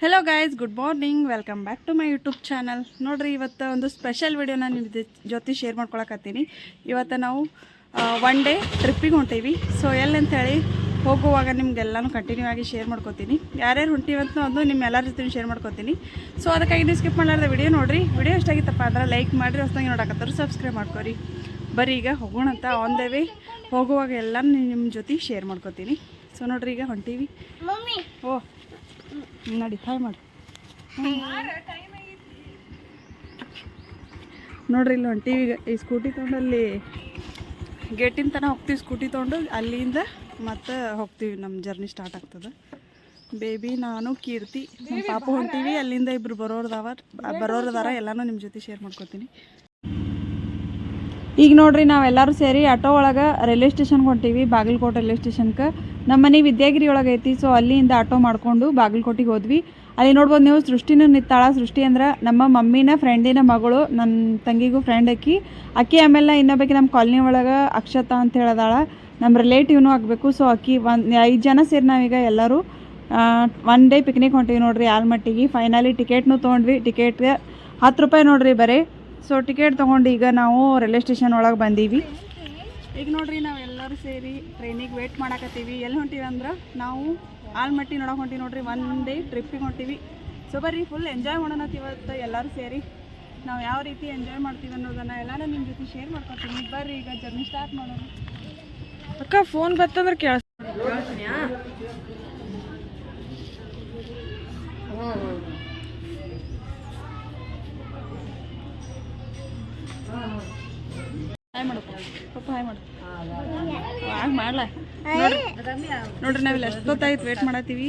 Hello guys good morning welcome back to my YouTube channel ನೋಡ್ರಿ ಇವತ್ತು ಒಂದು special ವಿಡಿಯೋನ ನಿಮ್ಮ ಜೊತೆ ಶೇರ್ ಮಾಡ್ಕೊಳಕತ್ತೀನಿ. ಇವತ್ತು ನಾವು ಒನ್ ಡೇ ಟ್ರಿಪ್ಪಿಗೆ ಹೊಂಟೀವಿ. ಸೊ ಎಲ್ಲಂತೇಳಿ ಹೋಗುವಾಗ ನಿಮ್ಗೆಲ್ಲನೂ ಕಂಟಿನ್ಯೂ ಆಗಿ ಶೇರ್ ಮಾಡ್ಕೋತೀನಿ. ಯಾರ್ಯಾರು ಹೊಂಟೀವಂತ ಒಂದು ನಿಮ್ಮ ಎಲ್ಲರ ಜೊತೆ ಶೇರ್ ಮಾಡ್ಕೋತೀನಿ. ಸೊ ಅದಕ್ಕಾಗಿ ನೀವು ಸ್ಕಿಪ್ ಮಾಡಲಾರ್ದ ವಿಡಿಯೋ ನೋಡಿರಿ. ವಿಡಿಯೋ ಎಷ್ಟಾಗಿತ್ತಪ್ಪ ಅಂದ್ರೆ ಲೈಕ್ ಮಾಡಿರಿ ಹೊಸದಾಗಿ ನೋಡಕತ್ತಾರ ಸಬ್ಸ್ಕ್ರೈಬ್ ಮಾಡ್ಕೊರಿ. ಬರೀ ಈಗ ಹೋಗೋಣ ಅಂತ ಆನ್ ದ ವೇ ಹೋಗುವಾಗ ಎಲ್ಲ ನಿಮ್ಮ ಜೊತೆ ಶೇರ್ ಮಾಡ್ಕೋತೀನಿ. ಸೊ ನೋಡ್ರಿ ಈಗ ಹೊಂಟೀವಿ. ಓ ನಡಿ ಹಾಯ್ ಮಾಡಿ. ನೋಡ್ರಿ ಇಲ್ಲಿ ಒಂದು ಈಗ ಈ ಸ್ಕೂಟಿ ತೊಗೊಂಡು ಅಲ್ಲಿ ಗೇಟಿನ ತನಕ ಹೋಗ್ತೀವಿ ಸ್ಕೂಟಿ ತೊಗೊಂಡು ಅಲ್ಲಿಂದ ಮತ್ತೆ ಹೋಗ್ತೀವಿ ನಮ್ಮ ಜರ್ನಿ ಸ್ಟಾರ್ಟ್ ಆಗ್ತದೆ. ಬೇಬಿ ನಾನು ಕೀರ್ತಿ ನಮ್ಮ ಪಾಪ ಹೊಂಟೀವಿ ಅಲ್ಲಿಂದ ಇಬ್ರು ಬರೋರ್ದವ ಬರೋರ್ದಾರ ಎಲ್ಲನೂ ನಿಮ್ಮ ಜೊತೆ ಶೇರ್ ಮಾಡ್ಕೊತೀನಿ. ಈಗ ನೋಡ್ರಿ, ನಾವೆಲ್ಲರೂ ಸೇರಿ ಆಟೋ ಒಳಗೆ ರೈಲ್ವೆ ಸ್ಟೇಷನ್ಗೆ ಹೊಂಟೀವಿ, ಬಾಗಲಕೋಟೆ ರೈಲ್ವೆ ಸ್ಟೇಷನ್ಗೆ ನಮ್ಮ ಮನೆ ವಿದ್ಯಾಗಿರಿ ಒಳಗೆ ಐತಿ, ಸೊ ಅಲ್ಲಿಂದ ಆಟೋ ಮಾಡ್ಕೊಂಡು ಬಾಗಲಕೋಟೆಗೆ ಹೋದ್ವಿ. ಅಲ್ಲಿ ನೋಡ್ಬೋದು ನೀವು ಸೃಷ್ಟಿನೂ ನಿತ್ತಾಳ. ಸೃಷ್ಟಿ ಅಂದ್ರೆ ನಮ್ಮ ಮಮ್ಮಿನ, ಫ್ರೆಂಡಿನ ಮಗಳು ನನ್ನ ತಂಗಿಗೂ ಫ್ರೆಂಡ್ ಅಕ್ಕಿ ಅಕ್ಕಿ ಆಮೇಲೆ ಇನ್ನೊಬ್ಬಾಕಿ ನಮ್ಮ ಕಾಲನಿ ಒಳಗೆ ಅಕ್ಷತಾ ಅಂತ ಹೇಳದಾಳ. ನಮ್ಮ ರಿಲೇಟಿವ್ನೂ ಆಗಬೇಕು. ಸೊ ಅಕ್ಕಿ ಒಂದು ಐದು ಜನ ಸೇರಿ ನಾವೀಗ ಎಲ್ಲರೂ ಒನ್ ಡೇ ಪಿಕ್ನಿಕ್ ಹೊಂಟೀವಿ ನೋಡ್ರಿ, ಆಲ್ಮಟ್ಟಿಗೆ. ಫೈನಲಿ ಟಿಕೆಟ್ನು ತೊಗೊಂಡ್ವಿ. ಟಿಕೆಟ್ಗೆ ಹತ್ತು ರೂಪಾಯಿ ನೋಡ್ರಿ ಬರೀ. ಸೊ ಟಿಕೆಟ್ ತೊಗೊಂಡು ಈಗ ನಾವು ರೈಲ್ವೆ ಸ್ಟೇಷನ್ ಒಳಗೆ ಬಂದೀವಿ. ಈಗ ನೋಡ್ರಿ ನಾವೆಲ್ಲರೂ ಸೇರಿ ಟ್ರೈನಿಗೆ ವೇಟ್ ಮಾಡಕತ್ತೀವಿ. ಎಲ್ಲಿ ಹೊಂಟೀವಿ ಅಂದ್ರೆ ನಾವು ಆಲ್ಮಟ್ಟಿ ನೋಡಕ್ಕೆ ಹೊಂಟೀವಿ ನೋಡ್ರಿ ಒನ್ ಡೇ ಟ್ರಿಪ್ಪಿಗೆ ಹೊಂಟೀವಿ. ಸೊ ಬರ್ರಿ ಫುಲ್ ಎಂಜಾಯ್ ಮಾಡೋಣ ಇವತ್ತು ಎಲ್ಲರೂ ಸೇರಿ. ನಾವು ಯಾವ ರೀತಿ ಎಂಜಾಯ್ ಮಾಡ್ತೀವಿ ಅನ್ನೋದನ್ನು ಎಲ್ಲಾನು ನಿಮ್ಮ ಜೊತೆ ಶೇರ್ ಮಾಡ್ಕೊತೀನಿ ಬರ್ರಿ ಈಗ ಜರ್ನಿ ಸ್ಟಾರ್ಟ್ ಮಾಡೋಣ. ಅಕ್ಕ ಫೋನ್ ಬತ್ತಂದ್ರೆ ಕೇಳ ಹಾಯ್ ಮಾಡು. ಪಪ್ಪ ಹಾಯ್ ಮಾಡು. ಹಾಗೆ ಮಾಡ್ಲ? ನೋಡ್ರಿ ನಾವಿಲ್ಲಿ ಎಷ್ಟೊತ್ತಾಯ್ತು ವೇಟ್ ಮಾಡತ್ತೀವಿ.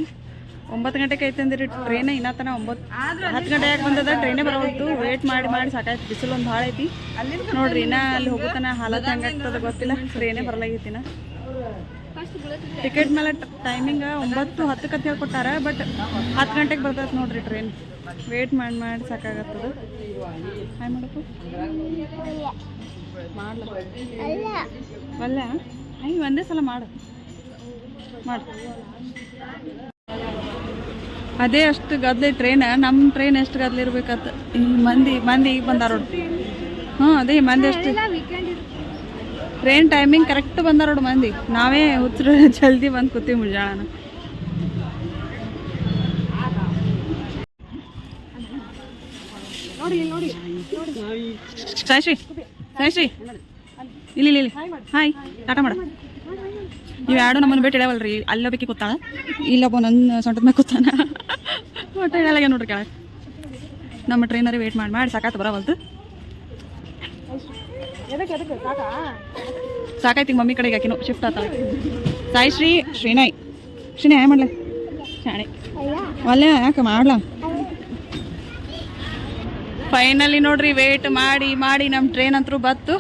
ಒಂಬತ್ತು ಗಂಟೆಗೆ ಐತೆ ಅಂದಿರಿ ಟ್ರೈನ್ ಇನ್ನ ತನ ಒಂಬತ್ತು ಹತ್ತು ಗಂಟೆ ಯಾಕೆ ಬಂದದ? ಟ್ರೈನೇ ಬರೋಲ್ತು ವೇಟ್ ಮಾಡಿ ಮಾಡಿ ಸಾಕಾಯ್ತು. ಬಿಸಿಲು ಒಂದು ಭಾಳ ಐತಿ. ನೋಡ್ರಿ ಇನ್ನ ಅಲ್ಲಿ ಹೋಗೋತನ ಹಾಲತ್ ಹೆಂಗಾಗ್ತದ ಗೊತ್ತಿಲ್ಲ. ಟ್ರೈನೇ ಬರಲಾಗೈತಿನ ಟಿಕೆಟ್ ಮೇಲೆ ಟೈಮಿಂಗ್ ಒಂಬತ್ತು ಹತ್ತು ಕತ್ತೆ ಹೇಳ್ಕೊಟ್ಟಾರ ಬಟ್ ಹತ್ತು ಗಂಟೆಗೆ ಬರ್ತೈತೆ ನೋಡ್ರಿ ಟ್ರೈನ್ ವೇಟ್ ಮಾಡಿ ಮಾಡಿ ಸಾಕಾಗತ್ತದ ಹಾಯ್ ಮಾಡಪ್ಪ ಮಾಡ್ಲ? ಅಲ್ಲ ಐ ಒಂದೇ ಸಲ ಮಾಡು. ಮಾಡು. ಅದೇ ಅಷ್ಟು ಗದ್ಲೆ ಟ್ರೈನ್ ನಮ್ಮ ಟ್ರೈನ್ ಎಷ್ಟು ಗದ್ಲೆ ಇರ್ಬೇಕತ್ತ ಮಂದಿ ಮಂದಿ ಈಗ ಬಂದಾರ ಹ್ಞೂ ಅದೇ ಮಂದಿ ಎಷ್ಟು ಟ್ರೈನ್ ಟೈಮಿಂಗ್ ಕರೆಕ್ಟ್ ಬಂದಾರ ನೋಡು ಮಂದಿ. ನಾವೇ ಹುಚ್ಚರು ಜಲ್ದಿ ಬಂದು ಕೂತೀವಿ ಮುಂಜಾನ ನೋಡಿ ನೋಡಿ. ಸಾಯಿಶ್ರೀ ಇಲ್ಲಿ ಇಲ್ಲಿ ಹಾಯ್ ಟಾಟಾ ಮಾಡ. ನೀವು ಎರಡು ನಮ್ಮನ್ನು ಭೇಟಿ ಇಡವಲ್ರಿ ಅಲ್ಲೊಬ್ಬಕ್ಕೆ ಕೂತಾಳ. ಇಲ್ಲೊಬ್ಬ ನನ್ನ ಸೊಂಟದ ಮೇಲೆ ಕೂತಾನ. ಒಟ್ಟು ಹೇಳಲ್ಲ ನೋಡ್ರಿ ಕೆಳಗೆ. ನಮ್ಮ ಟ್ರೈನರಿ ವೇಟ್ ಮಾಡಿ ಮಾಡಿ, ಸಾಕಾಯ್ತು ಬರವಲ್ತು ಸಾಕಾಯ್ತು ಮಮ್ಮಿ ಕಡೆಗೆ ಹಾಕಿನೋ. ಶಿಫ್ಟ್ ಆತ ಸಾಯಿ ಶ್ರೀ ಶ್ರೀನಾಯ್ ಶ್ರೀನಾಯ್ ಮಾಡ್ಲೆ? ಶಾಣೆ. ಅಲ್ಲ, ಯಾಕೆ ಮಾಡ್ಲಾ? ಫೈನಲಿ ನೋಡ್ರಿ ವೇಟ್ ಮಾಡಿ ಮಾಡಿ ನಮ್ಮ ಟ್ರೈನ್ ಅಂತರೂ ಬತ್ತು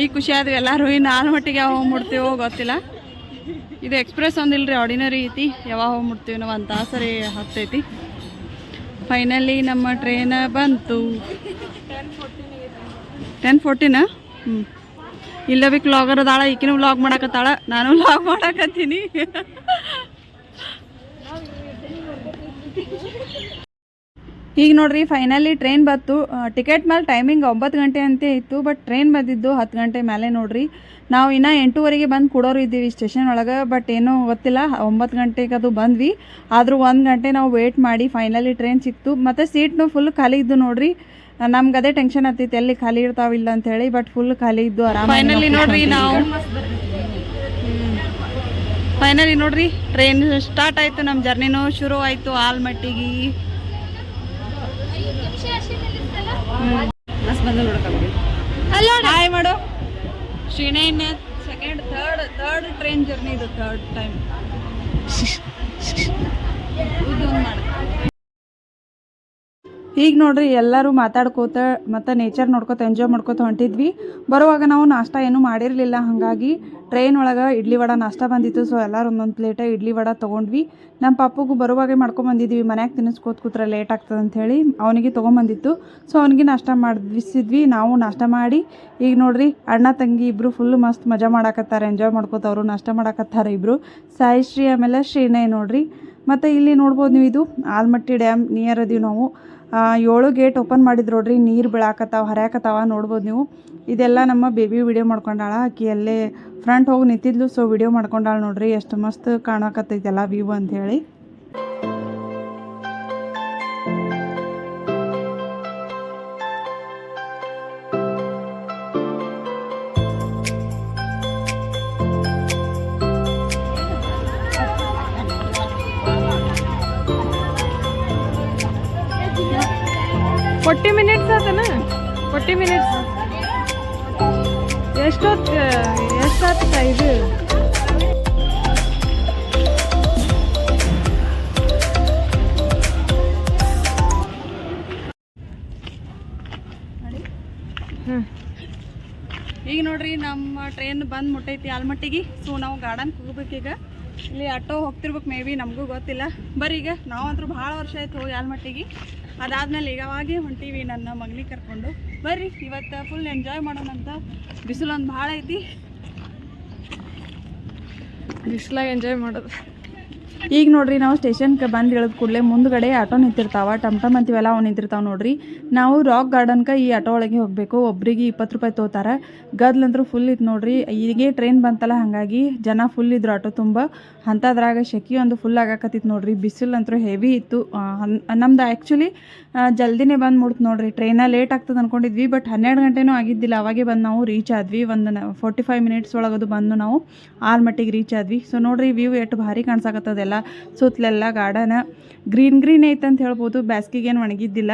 ಈ ಖುಷಿ ಆದ್ವಿ ಎಲ್ಲರೂ. ಇನ್ನು ಆಲ್ಮಟ್ಟಿಗೆ ಹೋಗಿ ಮುಡ್ತೀವೋ ಗೊತ್ತಿಲ್ಲ. ಇದು ಎಕ್ಸ್ಪ್ರೆಸ್ ಒಂದಿಲ್ರಿ ಆರ್ಡಿನರಿ ಐತಿ. ಯಾವಾಗ ಹೋಗ್ಬಿಡ್ತೀವಿ ನಾವು ಒಂದು ತಾಸರಿ ಹತ್ತೈತಿ. ಫೈನಲಿ ನಮ್ಮ ಟ್ರೈನ್ ಬಂತು. ಟೆನ್ ಫೋರ್ಟಿನ ಹ್ಞೂ ಇಲ್ಲ ಬಿ ವ್ಲಾಗರ್ ಅದಾಳ, ಈಕಿನೂ ವ್ಲಾಗ್ ಮಾಡಕತ್ತಾಳ, ನಾನು ವ್ಲಾಗ್ ಮಾಡಕತ್ತೀನಿ. ಈಗ ನೋಡ್ರಿ ಫೈನಲಿ ಟ್ರೈನ್ ಬತ್ತು ಟಿಕೆಟ್ ಮೇಲೆ ಟೈಮಿಂಗ್ ಒಂಬತ್ತು ಗಂಟೆ ಅಂತ ಇತ್ತು ಬಟ್ ಟ್ರೈನ್ ಬಂದಿದ್ದು ಹತ್ತು ಗಂಟೆ ಮೇಲೆ ನೋಡ್ರಿ. ನಾವು ಇನ್ನೂ ಎಂಟೂವರೆಗೆ ಬಂದು ಕೊಡೋರು ಇದ್ದೀವಿ ಸ್ಟೇಷನ್ ಒಳಗೆ ಬಟ್ ಏನೂ ಗೊತ್ತಿಲ್ಲ ಒಂಬತ್ತು ಗಂಟೆಗೆ ಅದು ಬಂದ್ವಿ. ಆದರೂ ಒಂದು ಗಂಟೆ ನಾವು ವೇಟ್ ಮಾಡಿ ಫೈನಲಿ ಟ್ರೈನ್ ಸಿಕ್ತು. ಮತ್ತು ಸೀಟ್ನು ಫುಲ್ ಖಾಲಿ ಇದ್ದು ನೋಡ್ರಿ. ನಮ್ಗೆ ಅದೇ ಟೆನ್ಷನ್ ಆಗ್ತಿತ್ತು ಎಲ್ಲಿ ಖಾಲಿ ಇರ್ತಾವಿಲ್ಲ ಅಂತ ಹೇಳಿ ಬಟ್ ಫುಲ್ ಖಾಲಿ ಇದ್ದು ಆರಾಮ ಫೈನಲಿ ನೋಡ್ರಿ ನಾವು. ಫೈನಲಿ ನೋಡ್ರಿ ಟ್ರೈನ್ ಸ್ಟಾರ್ಟ್ ಆಯಿತು ನಮ್ಮ ಜರ್ನಿನೂ ಶುರು ಆಯಿತು ಆಲ್ಮಟ್ಟಿಗೆ. ಮಸ್ತ್ ಬಂದ ನೋಡಕ್ಕೆ ಹಾಯ್ ಮಾಡು. ಶ್ರೀನೈನ್ second third third train journey ಇದು ಥರ್ಡ್ ಟೈಮ್ ಈಗ ನೋಡ್ರಿ, ಎಲ್ಲರೂ ಮಾತಾಡ್ಕೋತ, ಮತ್ತು ನೇಚರ್ ನೋಡ್ಕೋತ ಎಂಜಾಯ್ ಮಾಡ್ಕೋತ ಹೊಂಟಿದ್ವಿ. ಬರುವಾಗ ನಾವು ನಾಷ್ಟ ಏನೂ ಮಾಡಿರಲಿಲ್ಲ. ಹಾಗಾಗಿ ಟ್ರೈನ್ ಒಳಗೆ ಇಡ್ಲಿ ವಡ ನಾಷ್ಟ ಬಂದಿತ್ತು. ಸೊ ಎಲ್ಲರೂ ಒಂದೊಂದು ಪ್ಲೇಟ ಇಡ್ಲಿ ವಡ ತೊಗೊಂಡ್ವಿ. ನಮ್ಮ ಪಾಪಗೂ ಬರುವಾಗೆ ಮಾಡ್ಕೊಂಬಂದಿದ್ವಿ ಮನ್ಯಾಗ ತಿನ್ನಿಸ್ಕೋತ ಕೂತ್ರೆ ಲೇಟ್ ಆಗ್ತದೆ ಅಂಥೇಳಿ ಅವನಿಗೆ ತೊಗೊಂಬಂದಿತ್ತು. ಸೊ ಅವನಿಗೆ ನಾಷ್ಟ ಮಾಡಿಸಿದ್ವಿ ನಾವು ನಾಷ್ಟ ಮಾಡಿ, ಈಗ ನೋಡ್ರಿ, ಅಣ್ಣ ತಂಗಿ ಇಬ್ಬರು ಫುಲ್ ಮಸ್ತ್ ಮಜಾ ಮಾಡಾಕತ್ತಾರೆ. ಎಂಜಾಯ್ ಮಾಡ್ಕೋತವ್ರು ನಾಷ್ಟ ಮಾಡಾಕತ್ತಾರೆ ಇಬ್ಬರು ಸಾಯಿಶ್ರೀ ಆಮೇಲೆ ಶ್ರೀನಯ್ ನೋಡ್ರಿ. ಮತ್ತು ಇಲ್ಲಿ ನೋಡ್ಬೋದು ನೀವು ಇದು ಆಲ್ಮಟ್ಟಿ ಡ್ಯಾಮ್ ನಿಯರ್ ಅದೀವಿ ನಾವು. ಏಳು ಗೇಟ್ ಓಪನ್ ಮಾಡಿದ್ರು ನೋಡ್ರಿ, ನೀರು ಬೀಳಾಕತ್ತಾವ, ಹರಿಯಾಕತ್ತಾವ ನೋಡ್ಬೋದು ನೀವು. ಇದೆಲ್ಲ ನಮ್ಮ ಬೇಬಿ ವಿಡಿಯೋ ಮಾಡ್ಕೊಂಡಾಳ ಆಕಿ ಅಲ್ಲೇ ಫ್ರಂಟ್ ಹೋಗಿ ನಿಂತಿದ್ಲು ಸೊ ವಿಡಿಯೋ ಮಾಡ್ಕೊಂಡಾಳ ನೋಡ್ರಿ, ಎಷ್ಟು ಮಸ್ತ್ ಕಾಣಕತ್ತೈತೆಲ್ಲ ವ್ಯೂ ಅಂತ ಫೋರ್ಟಿ ಮಿನಿಟ್ಸ್ ಆತನ? Forty minutes. ಎಷ್ಟೊತ್ತು ಎಷ್ಟಾಗ್ತ ಇದು? ಈಗ ನೋಡ್ರಿ, ನಮ್ಮ ಟ್ರೈನ್ ಬಂದು ಮುಟ್ಟೈತಿ ಆಲ್ಮಟ್ಟಿಗೆ. ಸೊ ನಾವು ಗಾರ್ಡನ್ಗೆ ಹೋಗ್ಬೇಕೀಗ ಇಲ್ಲಿ ಆಟೋ ಹೋಗ್ತಿರ್ಬೇಕು ಮೇ ಬಿ, ನಮಗೂ ಗೊತ್ತಿಲ್ಲ. ಬರೀ ಈಗ ನಾವಂತೂ ಭಾಳ ವರ್ಷ ಆಯ್ತು ಹೋಗಿ ಆಲ್ಮಟ್ಟಿಗೆ. ಅದಾದ್ಮೇಲೆ ಈಗ ಅವಾಗೇ ಹೊಂಟೀವಿ ನನ್ನ ಮಗನಿಗೆ ಕರ್ಕೊಂಡು ಬರ್ರಿ. ಇವತ್ತು ಫುಲ್ ಎಂಜಾಯ್ ಮಾಡೋಣ ಅಂತ ಬಿಸಿಲು ಒಂದು ಭಾಳ ಐತಿ. ಬಿಸಿಲಾಗ ಎಂಜಾಯ್ ಮಾಡೋದು. ಈಗ ನೋಡ್ರಿ ನಾವು ಸ್ಟೇಷನ್ಗೆ ಬಂದು ಇಳಿದ ಕೂಡಲೇ ಮುಂದ್ಗಡೆ ಆಟೋ ನಿಂತಿರ್ತಾವ, ಟಮ್ ಟಮ್ ಅಂತೀವೆಲ್ಲ ಅವು ನಿಂತಿರ್ತಾವೆ ನೋಡ್ರಿ. ನಾವು ರಾಕ್ ಗಾರ್ಡನ್ಗೆ ಈ ಆಟೋ ಒಳಗೆ ಹೋಗಬೇಕು, ಒಬ್ರಿಗೆ ಇಪ್ಪತ್ತು ರೂಪಾಯಿ ತೊಗೋತಾರೆ. ಗದ್ಲಂದ್ರೂ ಫುಲ್ ಇತ್ತು ನೋಡ್ರಿ, ಈಗೇ ಟ್ರೈನ್ ಬಂತಲ್ಲ ಹಾಗಾಗಿ ಜನ ಫುಲ್ ಇದ್ರು ಆಟೋ ತುಂಬ. ಅಂಥದ್ರಾಗ ಶೆಕಿ ಒಂದು ಫುಲ್ ಆಗಾಕತ್ತಿತ್ತು ನೋಡ್ರಿ, ಬಿಸಿಲು ಅಂತೂ ಹೆವಿ ಇತ್ತು. ನಮ್ದು ಆ್ಯಕ್ಚುಲಿ ಜಲ್ದಿನೇ ಬಂದು ಮುಡ್ತು ನೋಡ್ರಿ ಟ್ರೈನ ಲೇಟ್ ಆಗ್ತದೆ ಅನ್ಕೊಂಡಿದ್ವಿ ಬಟ್ ಹನ್ನೆರಡು ಗಂಟೆನೂ ಆಗಿದ್ದಿಲ್ಲ, ಅವಾಗೆ ಬಂದು ನಾವು ರೀಚ್ ಆದ್ವಿ, ಒಂದು ಫೋರ್ಟಿ ಫೈವ್ ಮಿನಿಟ್ಸ್ ಒಳಗದು ಬಂದು ನಾವು ಆಲ್ಮಟ್ಟಿಗೆ ರೀಚ್ ಆದ್ವಿ. ಸೊ ನೋಡ್ರಿ ವ್ಯೂ ಎಷ್ಟು ಭಾರಿ ಕಾಣಿಸಾಕತ್ತದೆಲ್ಲ ಸುತ್ತಲೆಲ್ಲ ಗಾರ್ಡನ್. ಗ್ರೀನ್ ಗ್ರೀನ್ ಐತೆ ಅಂತ ಹೇಳ್ಬೋದು, ಬ್ಯಾಸ್ಗಿಗೇನು ಒಣಗಿದ್ದಿಲ್ಲ.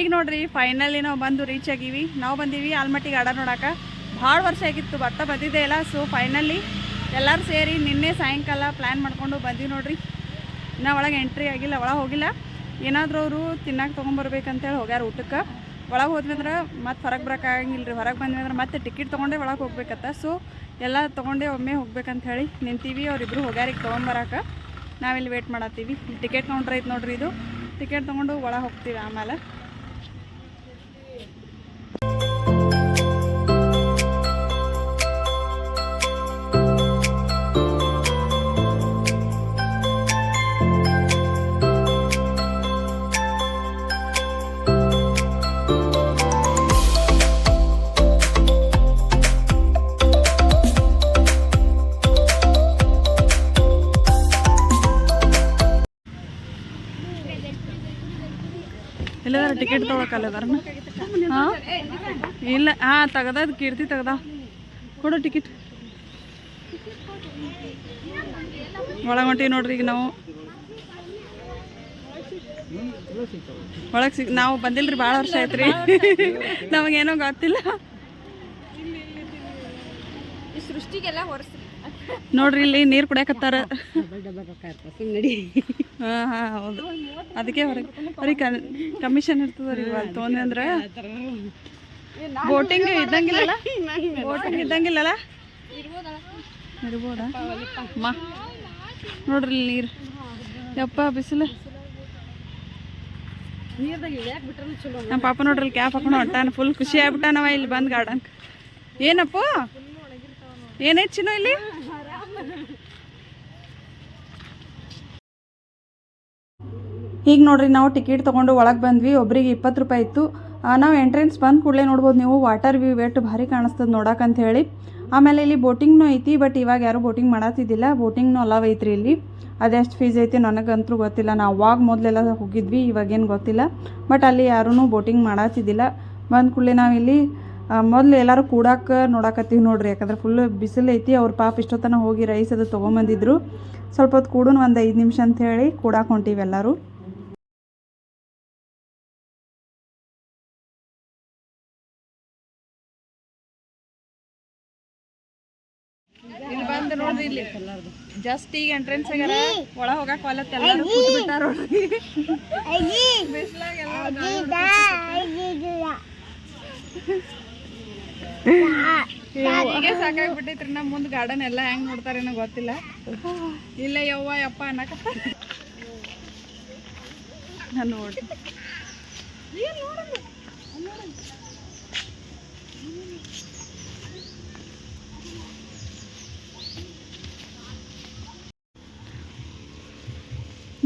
ಈಗ ನೋಡ್ರಿ ಫೈನಲಿ ನಾವು ಬಂದು ರೀಚ್ ಆಗೀವಿ. ನಾವು ಬಂದೀವಿ ಆಲ್ಮಟ್ಟಿ ಗಾರ್ಡನ್ ನೋಡಕ್ಕೆ ಭಾಳ ವರ್ಷ ಆಗಿತ್ತು, ಭತ್ತ ಬಂದಿದ್ದೇ ಇಲ್ಲ. ಸೊ ಫೈನಲಿ ಎಲ್ಲರೂ ಸೇರಿ ನಿನ್ನೆ ಸಾಯಂಕಾಲ ಪ್ಲ್ಯಾನ್ ಮಾಡ್ಕೊಂಡು ಬಂದೀವಿ ನೋಡ್ರಿ. ಇನ್ನೂ ಒಳಗೆ ಎಂಟ್ರಿ ಆಗಿಲ್ಲ, ಒಳಗೆ ಹೋಗಿಲ್ಲ. ಏನಾದರೂ ಅವರು ತಿನ್ನಕ್ಕೆ ತೊಗೊಂಬರ್ಬೇಕಂತೇಳಿ ಹೋಗ್ಯಾರ ಊಟಕ್ಕೆ. ಒಳಗೆ ಹೋದ್ವಿ ಅಂದ್ರೆ ಮತ್ತೆ ಹೊರಗೆ ಬರೋಕ್ಕಾಗಂಗಿಲ್ಲ ರೀ ಹೊರಗೆ ಬಂದ್ವಿ ಅಂದ್ರೆ ಮತ್ತೆ ಟಿಕೆಟ್ ತೊಗೊಂಡೆ ಒಳಗೆ ಹೋಗ್ಬೇಕತ್ತ. ಸೊ ಎಲ್ಲ ತೊಗೊಂಡೇ ಒಮ್ಮೆ ಹೋಗ್ಬೇಕಂತ ಹೇಳಿ ನಿಂತೀವಿ. ಅವರಿಬ್ರು ಹೋಗ್ಯಾರಿಗೆ ತೊಗೊಂಬರಕ್ಕೆ ನಾವಿಲ್ಲಿ ವೇಟ್ ಮಾಡತ್ತೀವಿ. ಟಿಕೆಟ್ ಕೌಂಟ್ರ್ ಐತೆ ನೋಡ್ರಿ ಇದು. ಟಿಕೆಟ್ ತೊಗೊಂಡು ಒಳಗೆ ಹೋಗ್ತೀವಿ ಆಮೇಲೆ. ಟಿಕೆಟ್ ತೊಗೊಳಕಲ್ಲದಾರನ ಹಾಂ? ಇಲ್ಲ ಹಾಂ ತೆಗ್ದ ಕೀರ್ತಿ ತೆಗ್ದ. ಕೊಡು ಟಿಕೆಟ್. ಒಳಗೆ ಹೊಂಟೀವಿ ನೋಡ್ರಿ ಈಗ ನಾವು. ಒಳಗೆ ಸಿಗ್ ನಾವು ಬಂದಿಲ್ರಿ ಭಾಳ ವರ್ಷ ಆಯ್ತು ರೀ ನಮಗೇನೋ ಗೊತ್ತಿಲ್ಲ. ನೋಡ್ರಿ ಇಲ್ಲಿ ನೀರು ಕುಡಿಯಕತ್ತಾರ. ಹಾಂ ಹಾಂ, ಹೌದು. ಅದಕ್ಕೆ ಹೊರಗೆ ಅವ್ರಿಗೆ ಕಮಿಷನ್ ಇರ್ತದೆ ರೀ ಅಲ್ಲಿ ಅಂದ್ರೆ ಬೋಟಿಂಗ್ ಇದ್ದಂಗಿಲ್ಲಲ್ಲ? ಬೋಟಿಂಗ್ ಇದ್ದಂಗಿಲ್ಲಲ್ಲ? ಇರ್ಬೋದಾ? ಮಾ, ನೋಡ್ರಿ ನೀರು. ಯಪ್ಪ, ಬಿಸಿಲು. ನಮ್ಮ ಪಾಪ ನೋಡ್ರಿ ಕ್ಯಾಪ್ ಹಾಕೊಂಡು ಹೊಟ್ಟಾನ ಫುಲ್ ಖುಷಿ ಆಗ್ಬಿಟ್ಟಾನವ ಇಲ್ಲಿ ಬಂದು ಗಾರ್ಡನ್ ಏನಪ್ಪ? ಏನೈತಿ ಚಿನ್ನ ಇಲ್ಲಿ? ಈಗ ನೋಡ್ರಿ ನಾವು ಟಿಕೆಟ್ ತೊಗೊಂಡು ಒಳಗೆ ಬಂದ್ವಿ, ಒಬ್ರಿಗೆ ಇಪ್ಪತ್ತು ರೂಪಾಯಿ ಇತ್ತು. ನಾವು ಎಂಟ್ರೆನ್ಸ್ ಬಂದ ಕೂಡಲೇ ನೋಡ್ಬೋದು ನೀವು ವಾಟರ್ ವ್ಯೂ ಎಷ್ಟು ಭಾರಿ ಕಾಣಿಸ್ತದೆ ನೋಡಕ್ಕಂತ ಹೇಳಿ. ಆಮೇಲೆ ಇಲ್ಲಿ ಬೋಟಿಂಗ್ನೂ ಐತಿ ಬಟ್ ಇವಾಗ ಯಾರು ಬೋಟಿಂಗ್ ಮಾಡತ್ತಿದ್ದಿಲ್ಲ ಬೋಟಿಂಗ್ನೂ ಅಲಾವ್ ಐತ್ರಿ ಇಲ್ಲಿ. ಅದೆಷ್ಟು ಫೀಸ್ ಐತಿ ನನಗಂತೂ ಗೊತ್ತಿಲ್ಲ. ನಾವು ಅವಾಗ ಮೊದಲೆಲ್ಲ ಹೋಗಿದ್ವಿ ಇವಾಗೇನು ಗೊತ್ತಿಲ್ಲ. ಬಟ್ ಅಲ್ಲಿ ಯಾರೂ ಬೋಟಿಂಗ್ ಮಾಡತ್ತಿದ್ದಿಲ್ಲ ಬಂದ ಕೂಡಲೇ ನಾವಿಲ್ಲಿ ಮೊದಲು ಎಲ್ಲರೂ ಕೂಡಕ್ಕೆ ನೋಡಕತ್ತೀವಿ ನೋಡ್ರಿ. ಯಾಕಂದ್ರೆ ಫುಲ್ ಬಿಸಿಲು ಐತಿ, ಅವ್ರ ಪಾಪ ಇಷ್ಟೊತ್ತನ ಹೋಗಿ ರೈಸ್ ಅದು ತೊಗೊಂಬಂದಿದ್ರು. ಸ್ವಲ್ಪ ಹೊತ್ತು ಕೂಡ ಒಂದು ಐದು ನಿಮಿಷ ಅಂತ ಹೇಳಿ ಕೂಡಕ್ಕೆ ಹೊಂಟೀವಿ ಎಲ್ಲರೂ. ಜಸ್ಟ್ ಈಗ ಎಂಟ್ರೆನ್ಸ್ ಆಗ್ಯಾರ ಒಳ ಹೋಗಕ್ ಒಲತ್ ಎಲ್ಲರೂ ಈಗ ಸಾಕಾಗ್ಬಿಟ್ಟೈತ್ರಿ ನಮ್ಮ ಮುಂದ್ ಗಾರ್ಡನ್ ಎಲ್ಲ ಹೆಂಗ್ ನೋಡ್ತಾರೇನೋ ಗೊತ್ತಿಲ್ಲ. ಇಲ್ಲ ಯವ್ವ ಯಪ್ಪ ಅನ್ನಕ ನಾನು ನೋಡ್ರಿ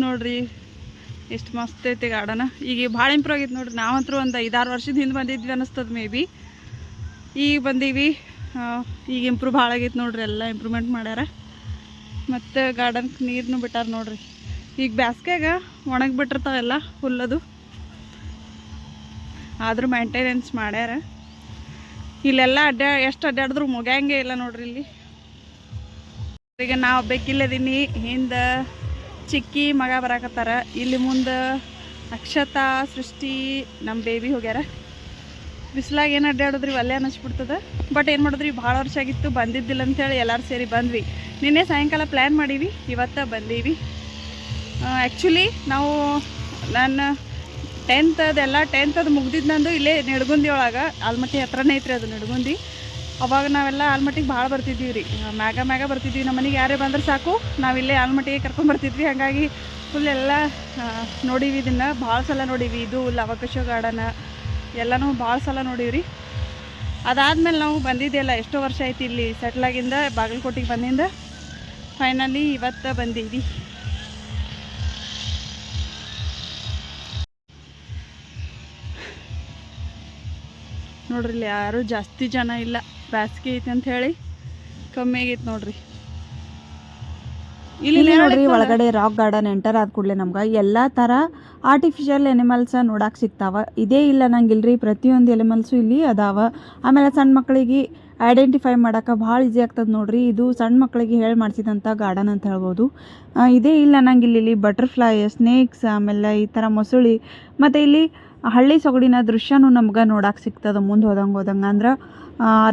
ನೋಡ್ರಿ ಎಷ್ಟು ಮಸ್ತ್ ಐತಿ ಗಾರ್ಡನ್. ಈಗ ಭಾಳ ಇಂಪ್ರೂವ್ ಆಗೈತೆ ನೋಡ್ರಿ, ನಾವಂತರೂ ಒಂದು ಐದಾರು ವರ್ಷದ ಹಿಂದೆ ಬಂದಿದ್ವಿ ಅನ್ನಿಸ್ತದ ಮೇ ಬಿ. ಈಗ ಬಂದೀವಿ ಈಗ ಇಂಪ್ರೂವ್ ಭಾಳ ಆಗೈತೆ ನೋಡ್ರಿ, ಎಲ್ಲ ಇಂಪ್ರೂವ್ಮೆಂಟ್ ಮಾಡ್ಯಾರ. ಮತ್ತು ಗಾರ್ಡನ್ಗೆ ನೀರನ್ನು ಬಿಟ್ಟಾರ ನೋಡ್ರಿ. ಈಗ ಬ್ಯಾಸ್ಗ್ಯಾಗ ಒಣಗಿ ಬಿಟ್ಟಿರ್ತಾವೆಲ್ಲ ಹುಲ್ಲದು. ಆದರೂ ಮೇಂಟೆನೆನ್ಸ್ ಮಾಡ್ಯಾರ. ಇಲ್ಲೆಲ್ಲ ಅಡ್ಡಾ, ಎಷ್ಟು ಅಡ್ಡಾಡಿದ್ರು ಮುಗ್ಯಾಂಗೆ ಇಲ್ಲ ನೋಡ್ರಿ ಇಲ್ಲಿ. ಈಗ ನಾವು ಬೇಕಿಲ್ಲದೀನಿ, ಹಿಂದೆ ಚಿಕ್ಕಿ ಮಗ ಬರಾಕತ್ತಾರ. ಇಲ್ಲಿ ಮುಂದೆ ಅಕ್ಷತಾ ಸೃಷ್ಟಿ ನಮ್ಮ ಬೇಬಿ ಹೋಗ್ಯಾರ. ಬಿಸಿಲಾಗ ಏನು ಅಡ್ಡಾಡಿದ್ರಿ ಅಲ್ಲೇ ಅನ್ನಿಸ್ಬಿಡ್ತದ ಬಟ್ ಏನು ಮಾಡಿದ್ರಿ, ಭಾಳ ವರ್ಷ ಆಗಿತ್ತು, ಬಂದಿದ್ದಿಲ್ಲ ಅಂತೇಳಿ ಎಲ್ಲರೂ ಸೇರಿ ಬಂದ್ವಿ. ನಿನ್ನೆ ಸಾಯಂಕಾಲ ಪ್ಲ್ಯಾನ್ ಮಾಡೀವಿ, ಇವತ್ತು ಬಂದೀವಿ. ಆ್ಯಕ್ಚುಲಿ ನಾವು ನನ್ನ ಟೆಂತ್ ಅದು ಮುಗ್ದಿದ್ದು ನಂದು ಇಲ್ಲೇ ನಿಡ್ಗುಂದಿ ಒಳಗೆ ಆಲ್ಮಟ್ಟಿ ಹತ್ರನೇ ಐತ್ರಿ ಅದು ನಿಡ್ಗುಂದಿ. ಅವಾಗ ನಾವೆಲ್ಲ ಆಲ್ಮಟ್ಟಿಗೆ ಭಾಳ ಬರ್ತಿದ್ವಿ ರೀ. ಮ್ಯಾಗ ಮ್ಯಾಗ ಬರ್ತಿದ್ವಿ ನಮ್ಮ ಮನೆಗೆ ಯಾರೇ ಬಂದ್ರೆ ಸಾಕು. ನಾವಿಲ್ಲೇ ಆಲ್ಮಟ್ಟಿಗೆ ಕರ್ಕೊಂಡು ಬರ್ತಿದ್ವಿ. ಹಾಗಾಗಿ ಫುಲ್ ಎಲ್ಲ ನೋಡೀವಿ ಇದನ್ನು. ಭಾಳ ಸಲ ನೋಡೀವಿ. ಇದು ಲವಕಶ ಗಾರ್ಡನ್. ಎಲ್ಲನೂ ಭಾಳ ಸಲ ನೋಡೀವಿ ಅದಾದ್ಮೇಲೆ ನಾವು ಬಂದಿದ್ದೆಲ್ಲ ಎಷ್ಟೋ ವರ್ಷ ಆಯ್ತು ಇಲ್ಲಿ ಸೆಟ್ಲಾಗಿಂದ ಬಾಗಲಕೋಟೆಗೆ ಬಂದಿಂದ. ಫೈನಲಿ ಇವತ್ತು ಬಂದೀವಿ. ನೋಡ್ರಿ ಯಾರು ಜಾಸ್ತಿ ಜನ ಇಲ್ಲ. ಬ್ಯಾಸ್ಗೆ ಐತಿ ಅಂತ ಹೇಳಿ ಕಮ್ಮಿ ಆಗೈತೆ ನೋಡ್ರಿ. ಇಲ್ಲಿ ನೋಡ್ರಿ ಒಳಗಡೆ ರಾಕ್ ಗಾರ್ಡನ್ ಎಂಟರ್ ಆದ ಕೂಡಲೇ ನಮ್ಗೆ ಎಲ್ಲ ಥರ ಆರ್ಟಿಫಿಷಿಯಲ್ ಎನಿಮಲ್ಸ್ ನೋಡಕ್ಕೆ ಸಿಗ್ತಾವ. ಇದೇ ಇಲ್ಲ ನಂಗಿಲ್ರಿ ಪ್ರತಿಯೊಂದು ಎನಿಮಲ್ಸು ಇಲ್ಲಿ ಅದಾವ. ಆಮೇಲೆ ಸಣ್ಣ ಮಕ್ಕಳಿಗೆ ಐಡೆಂಟಿಫೈ ಮಾಡೋಕೆ ಭಾಳ ಈಸಿ ಆಗ್ತದೆ ನೋಡ್ರಿ. ಇದು ಸಣ್ಣ ಮಕ್ಕಳಿಗೆ ಹೇಳಿ ಮಾಡಿಸಿದಂಥ ಗಾರ್ಡನ್ ಅಂತ ಹೇಳ್ಬೋದು. ಇದೇ ಇಲ್ಲ ನಂಗೆ ಇಲ್ಲಿ ಬಟರ್ಫ್ಲೈ ಸ್ನೇಕ್ಸ್ ಆಮೇಲೆ ಈ ಥರ ಮೊಸಳಿ. ಮತ್ತು ಇಲ್ಲಿ ಹಳ್ಳಿ ಸೊಗಡಿನ ದೃಶ್ಯನೂ ನಮ್ಗೆ ನೋಡಕ್ಕೆ ಸಿಗ್ತದೆ, ಮುಂದೆ ಹೋದಂಗೆ ಹೋದಂಗೆ. ಅಂದ್ರೆ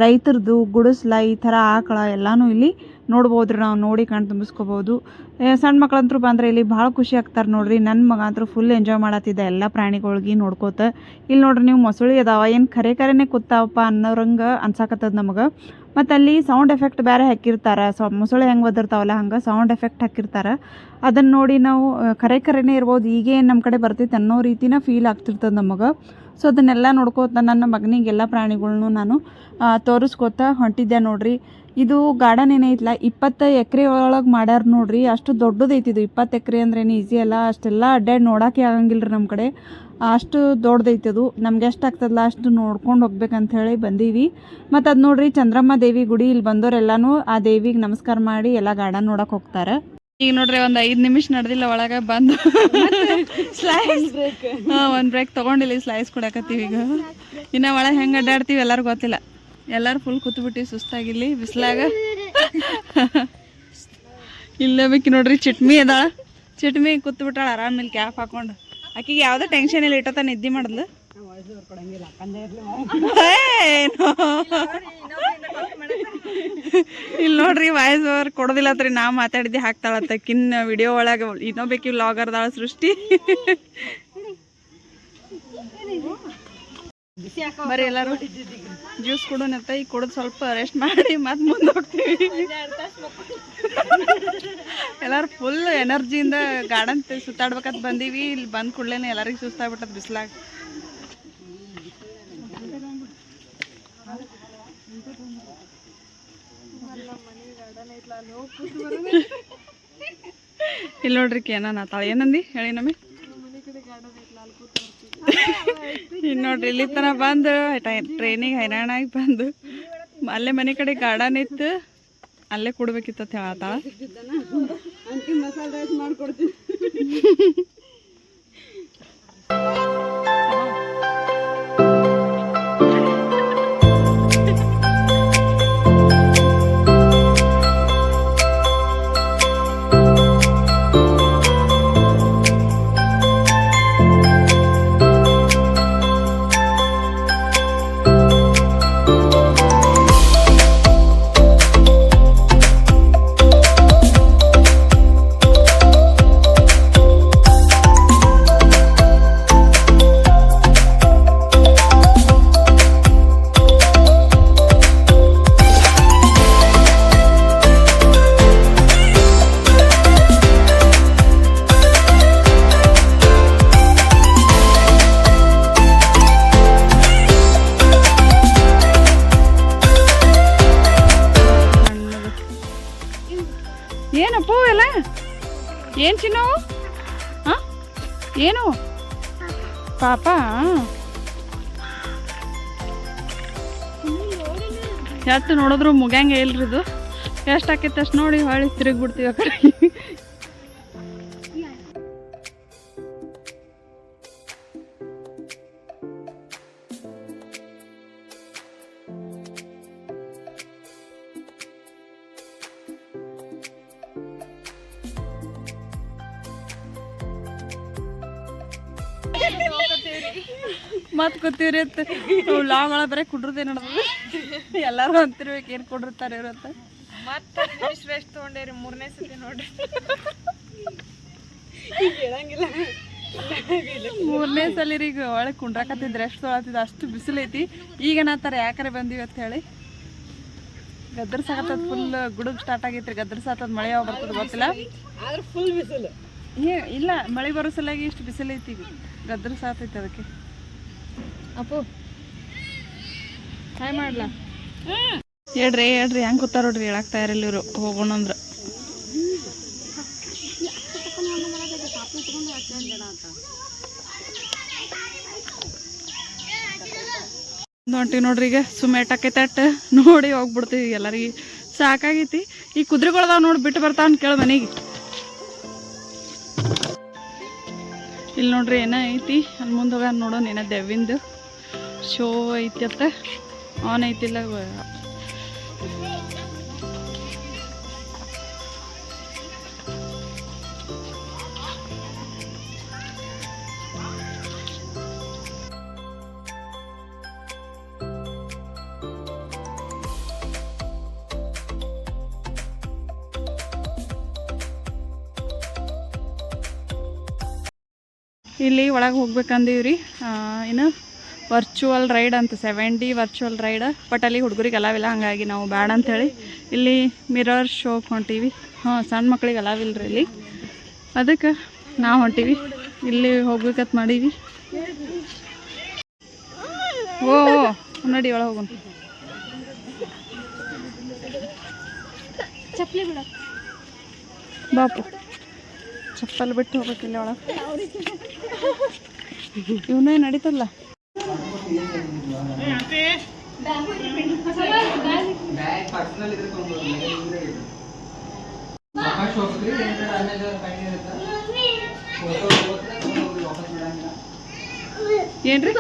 ರೈತರದು ಗುಡಿಸ್ಲ ಈ ಥರ ಆಕಳ ಎಲ್ಲನೂ ಇಲ್ಲಿ ನೋಡ್ಬೋದು ನಾವು ನೋಡಿ ಕಣ್ ತುಂಬಿಸ್ಕೋಬೋದು. ಸಣ್ಣ ಮಕ್ಳಂತರೂ ಬಂದರೆ ಇಲ್ಲಿ ಭಾಳ ಖುಷಿ ಆಗ್ತಾರೆ ನೋಡ್ರಿ. ನನ್ನ ಮಗ ಅಂತೂ ಫುಲ್ ಎಂಜಾಯ್ ಮಾಡತ್ತಿದ್ದ ಎಲ್ಲ ಪ್ರಾಣಿಗಳಿಗೆ ನೋಡ್ಕೋತ. ಇಲ್ಲಿ ನೋಡ್ರಿ ನೀವು ಮೊಸಳಿ ಅದಾವ, ಏನು ಖರೆ ಖರೇನೆ ಕೂತಾವಪ್ಪ ಅನ್ನೋರಂಗೆ ಅನ್ಸಾಕತ್ತದ ನಮಗೆ. ಮತ್ತು ಅಲ್ಲಿ ಸೌಂಡ್ ಎಫೆಕ್ಟ್ ಬೇರೆ ಹಾಕಿರ್ತಾರೆ. ಸೊ, ಮೊಸಳೆ ಹೆಂಗೆ ಒದರ್ತಾವಲ್ಲ ಹಂಗೆ ಸೌಂಡ್ ಎಫೆಕ್ಟ್ ಹಾಕಿರ್ತಾರೆ. ಅದನ್ನು ನೋಡಿ ನಾವು ಖರೆ ಖರೇನೆ ಇರ್ಬೋದು. ಈಗೇ ನಮ್ಮ ಕಡೆ ಬರ್ತೈತೆ ಅನ್ನೋ ರೀತಿನ ಫೀಲ್ ಆಗ್ತಿರ್ತದೆ ನಮಗೆ. ಸೊ, ಅದನ್ನೆಲ್ಲ ನೋಡ್ಕೋತ ನನ್ನ ಮಗನಿಗೆಲ್ಲ ಪ್ರಾಣಿಗಳನ್ನೂ ಪ್ರಾಣಿಗಳ್ನು ನಾನು ತೋರಿಸ್ಕೋತ ಹೊಂಟಿದ್ದೆ ನೋಡ್ರಿ. ಇದು ಗಾರ್ಡನ್ ಏನೈತಲ್ಲ ಇಪ್ಪತ್ತು ಎಕರೆ ಒಳಗೆ ಮಾಡ್ಯಾರ ನೋಡ್ರಿ ಅಷ್ಟು ದೊಡ್ಡದೈತಿ ಇದು. ಇಪ್ಪತ್ತು ಎಕರೆ ಅಂದ್ರೆ ಏನು ಈಸಿ ಅಲ್ಲ ಅಷ್ಟೆಲ್ಲ ಅಡ್ಡಾಡಿ ನೋಡೋಕೆ ಆಗಂಗಿಲ್ಲ ರೀ ನಮ್ಮ ಕಡೆ. ಅಷ್ಟು ದೊಡ್ಡದೈತಿ ಅದು. ನಮ್ಗೆ ಎಷ್ಟು ಆಗ್ತದಲ್ಲ ಅಷ್ಟು ನೋಡ್ಕೊಂಡು ಹೋಗ್ಬೇಕಂತ ಹೇಳಿ ಬಂದೀವಿ. ಮತ್ತು ಅದು ನೋಡ್ರಿ ಚಂದ್ರಮ್ಮ ದೇವಿ ಗುಡಿ ಇಲ್ಲಿ ಬಂದವರೆಲ್ಲನೂ ಆ ದೇವಿಗೆ ನಮಸ್ಕಾರ ಮಾಡಿ ಎಲ್ಲ ಗಾರ್ಡನ್ ನೋಡಕ್ಕೆ ಹೋಗ್ತಾರೆ. ಈಗ ನೋಡ್ರಿ ಒಂದು ಐದು ನಿಮಿಷ ನಡೆದಿಲ್ಲ ಒಳಗೆ ಬಂದು. ಸ್ಲೈಸ್ ಹಾಂ ಒಂದು ಬ್ರೇಕ್ ತೊಗೊಂಡಿಲ್ಲ ಸ್ಲೈಸ್ ಕೊಡಕತ್ತೀವಿ ಈಗ. ಇನ್ನು ಒಳಗೆ ಹೆಂಗೆ ಅಡ್ಡಾಡ್ತೀವಿ ಎಲ್ಲರಿಗೂ ಗೊತ್ತಿಲ್ಲ. ಎಲ್ಲರೂ ಫುಲ್ ಕೂತ್ಬಿಟ್ಟು ಸುಸ್ತಾಗಿಲ್ಲಿ ಬಿಸ್ಲಾಗ. ಇಲ್ಲೇ ಬೇಕಿ ನೋಡ್ರಿ ಚಿಟ್ಮಿ ಅದಾಳ ಚಿಟ್ಮಿ ಕೂತ್ಬಿಟ್ಟಾಳ, ಆರಾಮ್ ಇಲ್ಲಿ ಕ್ಯಾಪ್ ಹಾಕೊಂಡು. ಆಕಿಗೆ ಯಾವುದೇ ಟೆನ್ಷನ್ ಇಲ್ಲ ಇಟ್ಟತ ನಿದ್ದೆ ಮಾಡಿದ್ಲು. ಇಲ್ಲಿ ನೋಡ್ರಿ ವಾಯ್ಸ್ ಓವರ್ ಕೊಡೋದಿಲ್ಲತ್ರಿ ನಾ ಮಾತಾಡಿದ್ದೆ ಹಾಕ್ತಾಳತ್ತ ಕಿನ್ನ ವಿಡಿಯೋ ಒಳಗೆ ಇನ್ನೊಬ್ಬಕಿ ವ್ಲಾಗರ್ದಾಳ ಸೃಷ್ಟಿ. ಬರ್ರಿ ಎಲ್ಲರೂ ಜ್ಯೂಸ್ ಕುಡೋನತ್ತ ಈಗ ಕುಡಿದು ಸ್ವಲ್ಪ ರೆಸ್ಟ್ ಮಾಡಿ ಮತ್ತೆ ಮುಂದೆ ಹೋಗ್ತೀವಿ. ಎಲ್ಲರೂ ಫುಲ್ ಎನರ್ಜಿಯಿಂದ ಗಾರ್ಡನ್ ಸುತ್ತಾಡ್ಬೇಕಂತ ಬಂದೀವಿ. ಇಲ್ಲಿ ಬಂದ ಕೂಡಲೇ ಎಲ್ಲರಿಗೂ ಸುಸ್ತಾಗ್ಬಿಟ್ಟದ ಬಿಸ್ಲಾಗ. ಇಲ್ಲಿ ನೋಡ್ರಿ ಕೇನ ತಾಳ. ಏನಂದಿ? ಹೇಳಿ ನಮಗೆ ಇಲ್ಲಿ ನೋಡ್ರಿ, ಇಲ್ಲಿ ತನ ಬಂದು ಟ್ರೈನಿಗೆ ಹೈರಾಣಾಗಿ ಬಂದು. ಅಲ್ಲೇ ಮನೆ ಕಡೆ ಗಾರ್ಡನ್ ಇತ್ತು. ಅಲ್ಲೇ ಕೊಡ್ಬೇಕಿತ್ತ ಹೇಳತ್ತಾಳ ಎಷ್ಟು ನೋಡಿದ್ರು ಮುಗ್ಯಂಗೆ ಇಲ್ರಿ ಇದು. ಎಷ್ಟು ಆಕೈತೆ ಅಷ್ಟು ನೋಡಿ ಹೊಳ್ಳಿ ತಿರುಗಿ ಬಿಡ್ತೀವಿ ಕಡೆ. ಮತ್ ಕೂತೀವ್ರಿ ಅಂತ ಲಾಂಗ್ ಒಳಗೆ ಬರೀ ಕುಡ್ರದೇ ನಡೆದ ಎಲ್ಲಾರು ಅಂತಿರ್ಬೇಕು ಏನು ಕುಡಿರ್ತಾರೆ ಇವ್ರಂತ ಮತ್ತೆ ರೆಸ್ಟ್ ತೊಗೊಂಡೇರಿ ಮೂರನೇ ಸತಿ ನೋಡ್ರಿ. ಮೂರನೇ ಸಲ ಈಗ ಒಳಗೆ ಕುಂಡ್ರಾಕತ್ತಿದ್ರೆ ಎಷ್ಟು ತೊಳತಿದ್ ಅಷ್ಟು ಬಿಸಿಲೈತಿ ಈಗ ನಾತಾರೆ ಯಾಕರೆ ಬಂದಿವಿ ಅಂತ ಹೇಳಿ? ಗದ್ದರ್ಸಾಕತ್ತದ ಫುಲ್ ಗುಡುಗ್ ಸ್ಟಾರ್ಟ್ ಆಗೈತ್ರಿ ಗದ್ದರ್ಸಾತದ ಮಳೆ ಯಾವಾಗ ಬರ್ತದ ಗೊತ್ತಿಲ್ಲ? ಆದ್ರೆ ಫುಲ್ ಬಿಸಿಲು. ಏ ಇಲ್ಲ ಮಳೆ ಬರೋ ಸಲುವಾಗಿ ಇಷ್ಟು ಬಿಸಿಲೈತಿ ಗದ್ರ ಸಾತೈತೆ ಅದಕ್ಕೆ. ಅಪ್ಪು ಹಾಯ್ ಮಾಡ್ಲಾ? ಹೇಳ್ರಿ ಹೇಳ್ರಿ ಹೆಂಗೆ ಕೂತಾರ ನೋಡ್ರಿ ಹೇಳಕ್ ತಯಾರಿಲ್ಲ ಇವರು. ಹೋಗೋಣ ಅಂದ್ರೆ. ಹೊಂಟಿವಿ ನೋಡ್ರಿ ಈಗ ಸುಮೇಟಕ್ಕೆ ತಟ್ಟ ನೋಡಿ ಹೋಗ್ಬಿಡ್ತೀವಿ ಎಲ್ಲರಿಗೆ. ಸಾಕಾಗೈತಿ. ಈ ಕುದುರೆಗಳದಾವ ನೋಡಿ ಬಿಟ್ಟು ಬರ್ತಾವ ಅಂತ ಕೇಳ ಮನೆಗೆ. ಇಲ್ಲಿ ನೋಡ್ರಿ ಏನೋ ಐತಿ? ಅಲ್ಲಿ ಮುಂದೆ ಹೋಗ ನೋಡೋಣ ಏನೋ ದೆವ್ವಿಂದು. ಶೋ ಐತಿ ಅತ್ತ. ಆನ್ ಐತಿಲ್ಲ. ಇಲ್ಲಿ ಒಳಗೆ ಹೋಗ್ಬೇಕಂದೀವ್ರಿ. ಏನು ವರ್ಚುವಲ್ ರೈಡ್ ಅಂತ seven D virtual ride but ಅಲ್ಲಿ ಹುಡುಗರಿಗೆ ಅಲಾವಿಲ್ಲ ಹಾಗಾಗಿ ನಾವು ಬ್ಯಾಡ ಅಂಥೇಳಿ ಇಲ್ಲಿ ಮಿರರ್ ಶೋ ಹೊಂಟೀವಿ. ಹಾಂ ಸಣ್ಣ ಮಕ್ಳಿಗೆ ರೀ ಇಲ್ಲಿ. ಅದಕ್ಕೆ ನಾವು ಹೊಂಟೀವಿ. ಇಲ್ಲಿ ಹೋಗ್ಬೇಕಂತ ಮಾಡೀವಿ. ಓ ಓ, ನಡಿ ಒಳಗೆ ಹೋಗೋಣ. ಬಾಪು. ಚಪ್ಪಲ್ ಬಿಟ್ಟು ಹೋಗ್ಬೇಕಿಲ್ಲ ಒಳಗೆ. ಇವನೇ ನಡೀತಲ್ಲ? ಬ್ಯಾಗ್ ಪರ್ಸನಲ್ ಇದ್ರೆ ತೊಗೊಂಡ್ಬರ್ಬೋದು, ಲಗೇಜ್ ಇದ್ರೆ ಇಡು. ವಾಪಸ್ ಹೋಗ್ತೀರಿ, ಏನಾರ ಆಮೇಲೆ ಕೈ ಇರುತ್ತಾ? ಫೋಟೋ ಹೋಗ್ತೀರಾ, ತಗೊಂಡೋಗ್ರಿ, ವಾಪಸ್ ಬಿಡಂಗಿಲ್ಲ. ಏನ್ರಿ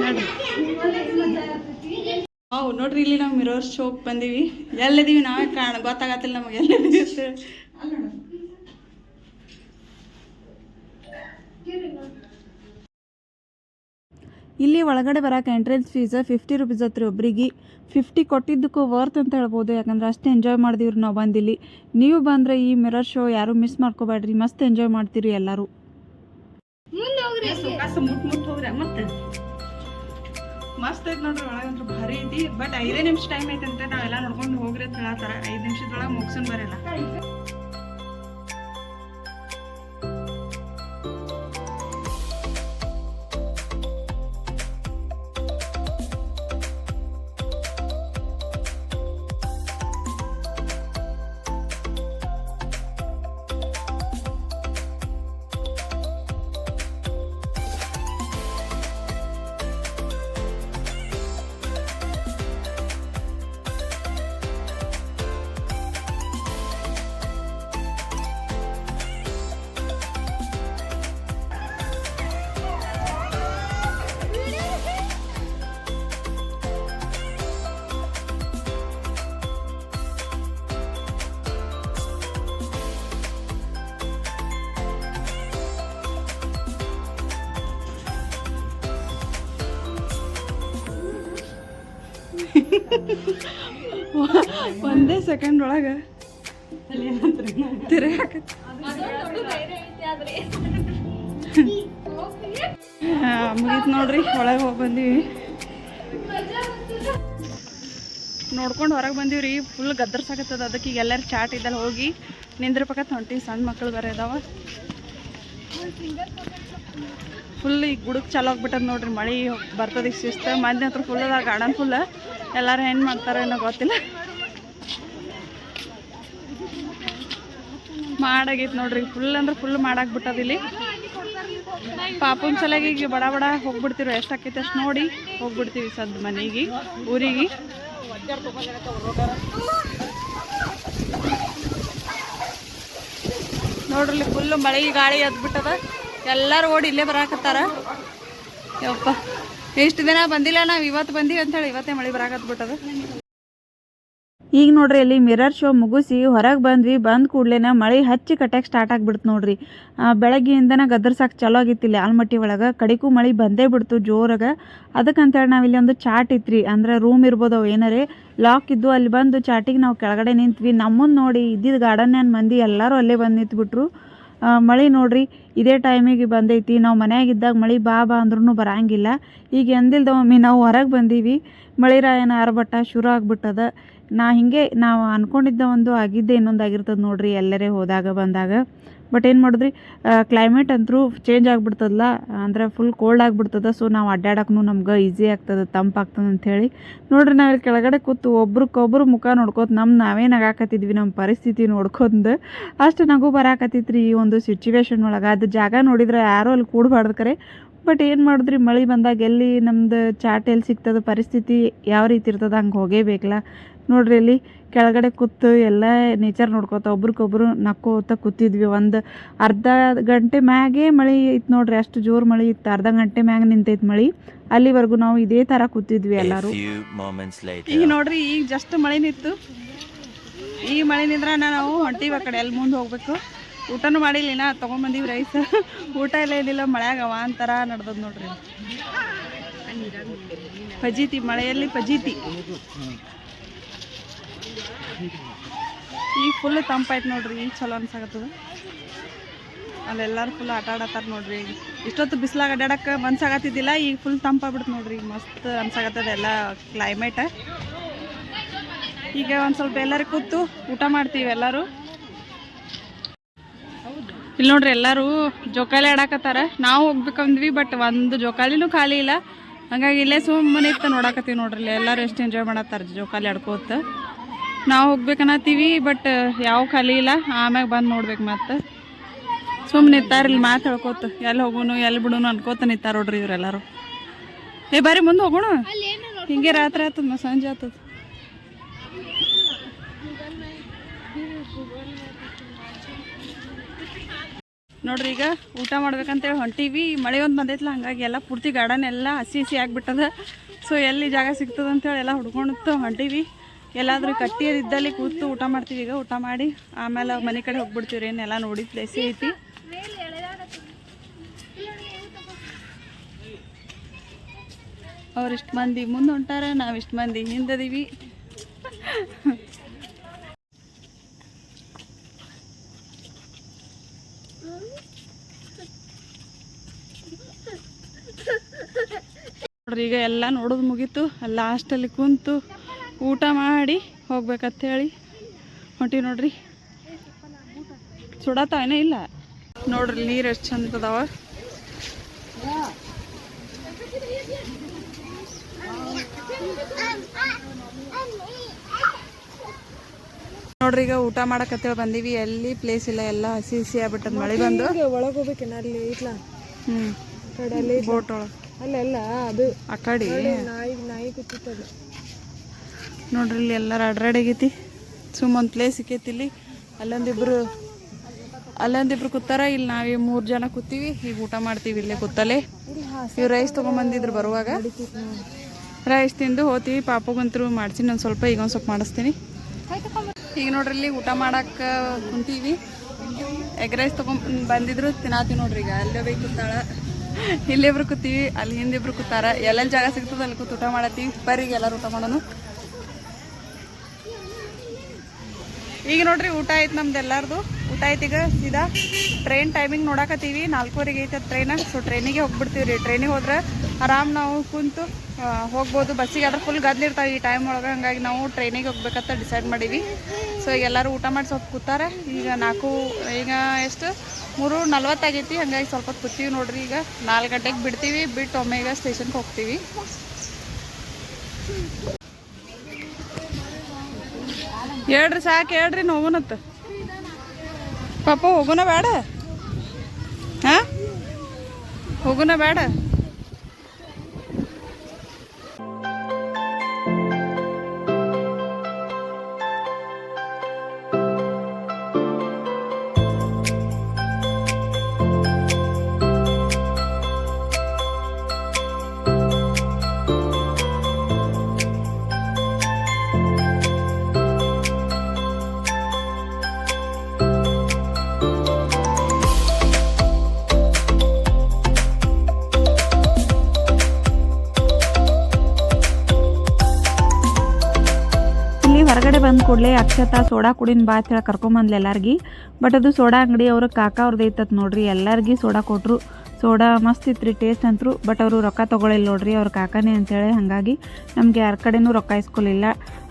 ನೋಡ್ರಿ ಹೌ ನೋಡ್ರಿ ಇಲ್ಲಿ ನಾವು ಮಿರೋರ್ ಶೋಕ್ ಬಂದೀವಿ. ಎಲ್ಲಿದ್ದೀವಿ ನಾವೇ ಕಾಣ ಗೊತ್ತಾಗತ್ತಿಲ್ಲ ನಮಗೆ ಇಲ್ಲಿ ಒಳಗಡೆ ಬರೋಕೆ ಎಂಟ್ರೆನ್ಸ್ ಫೀಸ್ ಫಿಫ್ಟಿ ರುಪೀಸ್ ಹತ್ರ ಒಬ್ಬರಿಗೆ ಫಿಫ್ಟಿ ಕೊಟ್ಟಿದ್ದಕ್ಕೂ ವರ್ತ್ ಅಂತ ಹೇಳ್ಬೋದು ಯಾಕಂದ್ರೆ ಅಷ್ಟು ಎಂಜಾಯ್ ಮಾಡಿದೀವ್ರಿ ನಾವು ಬಂದಿಲ್ಲಿ. ನೀವು ಬಂದರೆ ಈ ಮಿರರ್ ಶೋ ಯಾರು ಮಿಸ್ ಮಾಡ್ಕೋಬೇಡ್ರಿ ಮಸ್ತ್ ಎಂಜಾಯ್ ಮಾಡ್ತೀರಿ ಎಲ್ಲರೂ. ಮಸ್ತ್ ಐತಿ ನೋಡ್ರಿ ಒಳಗಂತ್ರ ಭಾರಿ ಐತಿ. ಬಟ್ ಐದೇ ನಿಮಿಷ ಟೈಮ್ ಐತಿ ಅಂತ ನಾವೆಲ್ಲ ನೋಡ್ಕೊಂಡು ಹೋಗ್ರಿ ಅಂತ ಹೇಳತ್ತಾರ. ಐದು ನಿಮಿಷದೊಳಗೆ ಮುಗ್ಸನ್ ಬರಲ್ಲ ಒಂದೇ ಸೆಕೆಂಡ್ ಒಳಗೆ ಮುಗೀತು ನೋಡ್ರಿ, ಒಳಗೆ ಹೋಗಿ ಬಂದೀವಿ. ನೋಡ್ಕೊಂಡು ಹೊರಗೆ ಬಂದೀವಿ ರೀ ಫುಲ್ ಗದ್ದರ್ಸಾಕತ್ತದ. ಅದಕ್ಕೆ ಈಗ ಎಲ್ಲರೂ ಚಾಟ್ ಇದ್ದಲ್ಲಿ ಹೋಗಿ ನಿಂದ್ರಪಕ್ಕತ್ ಹೊಂಟಿವಿ ಸಣ್ಣ ಮಕ್ಕಳು ಬೇರೆ ಇದಾವ. ಫುಲ್ ಈಗ ಗುಡುಕ್ ಚಾಲು ಆಗ್ಬಿಟ್ಟದ ನೋಡ್ರಿ, ಮಳೆ ಬರ್ತದ, ಶಿಸ್ತು. ಮಂದಿ ಹತ್ರ ಫುಲ್ ಅದ ಗಾರ್ಡನ್ ಫುಲ್ ಎಲ್ಲರೂ ಹೆಣ್ಣು ಮಾಡ್ತಾರೇನೋ ಗೊತ್ತಿಲ್ಲ. ಮಾಡಾಗೈತೆ ನೋಡ್ರಿ ಫುಲ್ ಅಂದ್ರೆ ಫುಲ್ ಇಲ್ಲಿ. ಪಾಪನ ಸಲಗಿ ಈಗ ಬಡ ಬಡ ಹೋಗಿಬಿಡ್ತೀವಿ ಎಷ್ಟು ಆಕೈತೆ ಅಷ್ಟು ನೋಡಿ ಹೋಗ್ಬಿಡ್ತೀವಿ ಸದ್ ಮನೆಗೆ, ಊರಿಗೆ. ನೋಡ್ರಿ ಫುಲ್ ಮಳೆ ಗಾಳಿ ಎದ್ಬಿಟ್ಟದ ಎಲ್ಲರೂ ಓಡಿ ಇಲ್ಲೇ ಬರಾಕತ್ತಾರ. ಯಪ್ಪ. ಎಷ್ಟು ದಿನ ಬಂದಿಲ್ಲ, ನಾವು ಇವತ್ತು ಬಂದೀವಿ ಅಂತೇಳಿ ಇವತ್ತೇ ಮಳೆ ಬರಾಕತ್ಬಿಟ್ಟದ ಈಗ ನೋಡ್ರಿ ಇಲ್ಲಿ ಮಿರರ್ ಶೋ ಮುಗಿಸಿ ಹೊರಗೆ ಬಂದ್ವಿ, ಬಂದ ಕೂಡ್ಲೇನ ಮಳೆ ಹಚ್ಚಿ ಕಟ್ಟಕ್ಕೆ ಸ್ಟಾರ್ಟ್ ಆಗಿಬಿಡ್ತು ನೋಡ್ರಿ. ಬೆಳಗ್ಗೆಯಿಂದನ ಗದರ್ಸಾಕ್ ಚಲೋ ಆಗಿತ್ತಿಲ್ಲ ಆಲ್ಮಟ್ಟಿ ಒಳಗೆ. ಕಡಿಗೂ ಮಳೆ ಬಂದೇ ಬಿಡ್ತು ಜೋರಾಗ. ಅದಕ್ಕಂತೇಳಿ ನಾವು ಇಲ್ಲಿ ಒಂದು ಚಾಟ್ ರೀ ಅಂದ್ರೆ ರೂಮ್ ಇರ್ಬೋದು ಅವು ಏನಾರೇ. ಲಾಕ್ ಇದ್ದು ಅಲ್ಲಿ ಬಂದು ಚಾಟಿಗೆ ನಾವು ಕೆಳಗಡೆ ನಿಂತ್ವಿ. ನಮ್ಮನ್ನು ನೋಡಿ ಇದ್ದಿದ್ದು ಗಾರ್ಡನ್ ಮಂದಿ ಎಲ್ಲರೂ ಅಲ್ಲೇ ಬಂದು ನಿಂತ್ಬಿಟ್ರು. ಮಳೆ ನೋಡ್ರಿ ಇದೇ ಟೈಮಿಗೆ ಬಂದೈತಿ. ನಾವು ಮನೆಯಾಗಿದ್ದಾಗ ಮಳೆ ಬಾ ಬಾ ಅಂದ್ರೂ ಬರಂಗಿಲ್ಲ. ಈಗ ಎಂದಿಲ್ದ ಒಮ್ಮೆ ನಾವು ಹೊರಗೆ ಬಂದೀವಿ. ಮಳೆ ರಾಯನ ಆರ್ಭಟ ಶುರು ಆಗ್ಬಿಟ್ಟದ. ನಾ ಹಿಂಗೆ ನಾವು ಅನ್ಕೊಂಡಿದ್ದ ಒಂದು ಆಗಿದ್ದೆ ಇನ್ನೊಂದು ಆಗಿರ್ತದೆ ನೋಡ್ರಿ ಎಲ್ಲರೇ ಹೋದಾಗ ಬಂದಾಗ. ಬಟ್ ಏನು ಮಾಡಿದ್ರಿ ಕ್ಲೈಮೇಟ್ ಅಂತೂ ಚೇಂಜ್ ಆಗಿಬಿಡ್ತದಲ್ಲ ಅಂದ್ರೆ ಫುಲ್ ಕೋಲ್ಡ್ ಆಗಿಬಿಡ್ತದ ಸೊ ನಾವು ಅಡ್ಡಾಡೋಕ್ಕೂ ನಮ್ಗೆ ಈಸಿ ಆಗ್ತದೆ ತಂಪಾಗ್ತದೆ ಅಂಥೇಳಿ ನೋಡ್ರಿ ನಾವು ಕೆಳಗಡೆ ಕೂತು ಒಬ್ರಿಗೊಬ್ರು ಮುಖ ನೋಡ್ಕೋತ ನಮ್ಮ ನಾವೇನು ಆಗಾಕತ್ತಿದ್ವಿ ನಮ್ಮ ಪರಿಸ್ಥಿತಿ ನೋಡ್ಕೊಂಡು ಅಷ್ಟು ನಗು ಬರಾಕತ್ತಿತ್ರಿ ಈ ಒಂದು ಸಿಚುವೇಶನ್ ಒಳಗೆ. ಅದು ಜಾಗ ನೋಡಿದ್ರೆ ಯಾರೂ ಅಲ್ಲಿ ಕೂಡಬಾರ್ದು ಕರೆ. ಬಟ್ ಏನು ಮಾಡಿದ್ರಿ, ಮಳೆ ಬಂದಾಗ ಎಲ್ಲಿ ನಮ್ದು ಚಾಟ್ ಎಲ್ಲಿ ಸಿಗ್ತದೆ, ಪರಿಸ್ಥಿತಿ ಯಾವ ರೀತಿ ಇರ್ತದೆ, ಹಂಗೆ ಹೋಗೇಬೇಕಲ್ಲ ನೋಡ್ರಿ ಇಲ್ಲಿ ಕೆಳಗಡೆ ಕೂತು ಎಲ್ಲ ನೇಚರ್ ನೋಡ್ಕೋತ ಒಬ್ರಿಗೊಬ್ರು ನಕ್ಕೋತ ಕೂತಿದ್ವಿ. ಒಂದು ಅರ್ಧ ಗಂಟೆ ಮ್ಯಾಗೆ ಮಳೆ ಇತ್ತು ನೋಡ್ರಿ. ಅಷ್ಟು ಜೋರು ಮಳೆ ಇತ್ತು. ಅರ್ಧ ಗಂಟೆ ಮ್ಯಾಗ ನಿಂತೈತೆ ಮಳೆ. ಅಲ್ಲಿವರೆಗೂ ನಾವು ಇದೇ ಥರ ಕೂತಿದ್ವಿ A ಎಲ್ಲರೂ ಈಗ ನೋಡ್ರಿ ಈಗ ಜಸ್ಟ್ ಮಳೆ ನಿಂತು. ಈ ಮಳೆ ನಿಂದ್ರ ನಾವು ಹೊಂಟೀವಿ ಆ ಕಡೆ. ಎಲ್ಲಿ ಮುಂದೆ ಹೋಗ್ಬೇಕು. ಊಟನೂ ಮಾಡಿಲ್ಲ. ತಗೊಂಡ್ ತೊಗೊಂಬಂದೀವಿ ರೈಸ್ ಊಟ ಎಲ್ಲ ಏನಿಲ್ಲ. ಮಳೆಯಾಗ ಅವಾಂತರ ನಡ್ದದ್ ನೋಡ್ರಿ. ಫಜೀತಿ ಮಳೆಯಲ್ಲಿ ಫಜೀತಿ ಈಗ ಫುಲ್ ತಂಪಾಯ್ತು ನೋಡ್ರಿ ಈಗ ಚಲೋ ಅನ್ಸಾಕತ್ತದ. ಅಲ್ಲೆಲ್ಲರೂ ಫುಲ್ ಆಟ ಆಡತ್ತಾರ ನೋಡ್ರಿ. ಈಗ ಇಷ್ಟೊತ್ತು ಬಿಸಿಲಾಗ ಅಡ್ಡಾಡಕ್ಕೆ ಮನ್ಸಾಗತ್ತಿದ್ದಿಲ್ಲ, ಈಗ ಫುಲ್ ತಂಪಾಗ್ಬಿಡ್ತು ನೋಡ್ರಿ, ಈಗ ಮಸ್ತ್ ಅನ್ಸಾಗತ್ತದ ಎಲ್ಲ ಕ್ಲೈಮೇಟ ಈಗ ಒಂದು ಸ್ವಲ್ಪ ಎಲ್ಲರೂ ಕೂತು ಊಟ ಮಾಡ್ತೀವಿ ಎಲ್ಲರೂ. ಇಲ್ಲಿ ನೋಡ್ರಿ ಎಲ್ಲರೂ ಜೋಕಾಲಿ ಆಡಾಕತ್ತಾರ. ನಾವು ಹೋಗ್ಬೇಕಂದ್ವಿ ಬಟ್ ಒಂದು ಜೋಕಾಲಿನೂ ಖಾಲಿ ಇಲ್ಲ. ಹಂಗಾಗಿ ಇಲ್ಲೇ ಸುಮ್ಮನೆ ಇತ್ತು ನೋಡಾಕತ್ತೀವಿ ನೋಡ್ರಿ, ಎಲ್ಲರೂ ಎಷ್ಟು ಎಂಜಾಯ್ ಮಾಡತ್ತಾರ ಜೋಕಾಲಿ ಆಡ್ಕೋತ. ನಾವು ಹೋಗ್ಬೇಕನ್ನತ್ತೀವಿ ಬಟ್ ಯಾವ ಖಾಲಿ ಇಲ್ಲ. ಆಮ್ಯಾಗ ಬಂದು ನೋಡ್ಬೇಕು ಮತ್ತೆ. ಸುಮ್ಮನೆ ನಿಂತಾರ ಇಲ್ಲಿ ಮಾತು ಹೇಳ್ಕೋತ. ಎಲ್ಲಿ ಹೋಗೋನು ಎಲ್ಲಿ ಬಿಡೋನು ಅನ್ಕೋತ ನಿತ್ತಾರ ನೋಡ್ರಿ ಇವರೆಲ್ಲರೂ. ಏ, ಬಾರಿ ಮುಂದೆ ಹೋಗೋಣ. ಹಿಂಗೆ ರಾತ್ರಿ ಆತದ ಸಂಜೆ ಆತದ. ನೋಡ್ರಿ ಈಗ ಊಟ ಮಾಡ್ಬೇಕಂತೇಳಿ ಹೊಂಟೀವಿ. ಮಳೆ ಒಂದು ಬಂದೈತಲ್ಲ ಹಂಗಾಗಿ ಎಲ್ಲ ಪೂರ್ತಿ ಗಾರ್ಡನ್ ಎಲ್ಲ ಹಸಿ ಹಸಿ ಆಗಿಬಿಟ್ಟದ. ಸೊ ಎಲ್ಲಿ ಜಾಗ ಸಿಗ್ತದೆ ಅಂತೇಳಿ ಎಲ್ಲ ಹುಡ್ಕೊಂಡು ಹೊಂಟೀವಿ. ಎಲ್ಲಾದ್ರೂ ಕಟ್ಟಿಯದಿದ್ದಲ್ಲಿ ಕೂತು ಊಟ ಮಾಡ್ತೀವಿ. ಈಗ ಊಟ ಮಾಡಿ ಆಮೇಲೆ ಮನೆ ಕಡೆ ಹೋಗ್ಬಿಡ್ತೀವಿ ಏನೆಲ್ಲ ನೋಡಿ ಪ್ಲೇಸ್ ಐತಿ. ಅವ್ರಿಷ್ಟು ಮಂದಿ. ಮುಂದೆ ಹೊಂಟಾರ ನಾವಿಷ್ಟು ಮಂದಿ. ಹಿಂದದೀವಿ. ನೋಡ್ರಿ, ಈಗ ಎಲ್ಲ ನೋಡೋದು ಮುಗೀತು. ಲಾಸ್ಟಲ್ಲಿ ಕುಂತು ಊಟ ಮಾಡಿ ಹೋಗ್ಬೇಕಂತೇಳಿ. ಹೊಂಟಿವಿ ನೋಡ್ರಿ. ಸುಡತಾವನೇ ಇಲ್ಲ. ನೋಡ್ರಿ ನೀರು ಎಷ್ಟು ಚಂದದವ ಅದಾವ ನೋಡ್ರಿ ಈಗ ಊಟ ಮಾಡಕತ್ತೇಳಿ ಬಂದೀವಿ. ಎಲ್ಲಿ ಪ್ಲೇಸ್ ಇಲ್ಲ ಎಲ್ಲ ಹಸಿ ಹಸಿ ಆಗ್ಬಿಟ್ಟದ ಮಳೆ ಬಂದು. ಒಳಗೆ ಹೋಗ್ಬೇಕೇನ ಅಲ್ಲಿ ಇಟ್ಲ. ಹ್ಞೂ ಬೋಟ್ ಒಳಗೆ. ಅಲ್ಲೆಲ್ಲ ಅದು ಆ ಕಡೆ. ನಾಯಿ ನಾಯಿ ಕೂತಿತ್ತಲ್ಲ ನೋಡ್ರಿ, ಇಲ್ಲಿ ಎಲ್ಲರೂ ಅಡ್ರಾಡಾಗೈತಿ ಸುಮ್ಮ ಪ್ಲೇಸ್ ಸಿಕ್ಕೈತಿ ಇಲ್ಲಿ. ಅಲ್ಲೊಂದಿಬ್ರು ಅಲ್ಲೊಂದಿಬ್ರು ಕೂತಾರ. ಇಲ್ಲಿ ನಾವೇ ಮೂರು ಜನ ಕೂತೀವಿ. ಈಗ ಊಟ ಮಾಡ್ತೀವಿ ಇಲ್ಲೇ ಕೂತಲ್ಲೇ. ಇವ್ ರೈಸ್ ತೊಗೊಂಬಂದಿದ್ರು ಬರುವಾಗ. ರೈಸ್ ತಿಂದು ಹೋತೀವಿ ಪಾಪಗಂತರು ಮಾಡ್ತೀನಿ ಒಂದು ಸ್ವಲ್ಪ, ಈಗ ಒಂದು ಸ್ವಲ್ಪ ಮಾಡಿಸ್ತೀನಿ. ಈಗ ನೋಡ್ರಿ, ಇಲ್ಲಿ ಊಟ ಮಾಡಕ್ಕೆ ಕುಂತೀವಿ. ಎಗ್ ರೈಸ್ ತೊಗೊಂಡ್ ಬಂದಿದ್ರು. ತಿನ್ನಾತೀವಿ ನೋಡ್ರಿ ಈಗ. ಅಲ್ಲೇ ಬೇಕು ಕೂತಾಳ. ಇಲ್ಲಿಬ್ರು ಕೂತೀವಿ. ಅಲ್ಲಿ ಹಿಂದಿಬ್ರು ಕೂತಾರ. ಎಲ್ಲೆಲ್ಲಿ ಜಾಗ ಸಿಗ್ತದೆ ಅಲ್ಲಿ ಕೂತು ಊಟ ಮಾಡತ್ತೀವಿ. ಬರ್ರಿ ಎಲ್ಲರೂ ಊಟ ಮಾಡೋಣ ಈಗ ನೋಡ್ರಿ ಊಟ ಆಯ್ತು ನಮ್ದು ಎಲ್ಲಾರ್ದು. ಊಟ ಆಯ್ತು ಈಗ ಸೀದಾ ಟ್ರೈನ್ ಟೈಮಿಂಗ್ ನೋಡಾಕತ್ತೀವಿ. ನಾಲ್ಕೂವರೆಗೆ ಐತೆ ಟ್ರೈನ್ ಸೊ ಟ್ರೈನಿಗೆ ಹೋಗ್ಬಿಡ್ತೀವಿ ರೀ. ಟ್ರೈನಿಗೆ ಹೋದ್ರೆ ಆರಾಮ್ ನಾವು ಕುಂತು ಹೋಗ್ಬೋದು. ಬಸ್ಸಿಗೆ ಆದ್ರೆ ಫುಲ್ ಗದ್ಲಿರ್ತಾವೆ ಈ ಟೈಮ್ ಒಳಗೆ. ಹಂಗಾಗಿ ನಾವು ಟ್ರೈನಿಗೆ ಹೋಗ್ಬೇಕಂತ ಡಿಸೈಡ್ ಮಾಡೀವಿ. ಸೊ ಎಲ್ಲರೂ ಊಟ ಮಾಡಿ ಸ್ವಲ್ಪ ಕೂತಾರೆ. ಈಗ ನಾಲ್ಕು, ಈಗ ಎಷ್ಟು? ಮೂರು ನಲ್ವತ್ತಾಗೈತಿ. ಹಂಗಾಗಿ ಸ್ವಲ್ಪ ಕೂತೀವಿ ನೋಡ್ರಿ ಈಗ. ನಾಲ್ಕು ಗಂಟೆಗೆ ಬಿಡ್ತೀವಿ. ಬಿಟ್ಟು ಒಮ್ಮೆ ಈಗ ಸ್ಟೇಷನ್ಗೆ ಹೋಗ್ತೀವಿ. ಹೇಳ್ರಿ ಸಾಕು ಹೇಳ್ರಿ ನೋವುನತ್ತ ಪಾಪ ಹೋಗುನ ಬೇಡ. ಹಾ? ಹೋಗುನ ಬೇಡ. ಬಂದ ಕೂಡಲೇ ಅಕ್ಷತಾ ಸೋಡಾ ಕುಡಿನ ಬಾ ಹೇಳಿ ಕರ್ಕೊಂಬಂದ್ಲು ಎಲ್ಲಾರ್ಗಿ. ಬಟ್ ಅದು ಸೋಡಾ ಅಂಗಡಿ ಅವ್ರ ಕಾಕ ಅವ್ರದ್ದು ಐತತ್ ನೋಡ್ರಿ, ಎಲ್ಲರಿಗೆ ಸೋಡಾ ಕೊಟ್ಟರು ಸೋಡಾ ಮಸ್ತ್ ಇತ್ರಿ ಟೇಸ್ಟ್ ಅಂತರು ಬಟ್ ಅವರು ರೊಕ್ಕ ತೊಗೊಳಿಲ್ಲ ನೋಡ್ರಿ ಅವ್ರ ಕಾಕನೇ ಅಂತೇಳಿ ಹಾಗಾಗಿ ನಮ್ಗೆ ಯಾರ ಕಡೆನೂ ರೊಕ್ಕ ಇಸ್ಕೊಲಿಲ್ಲ.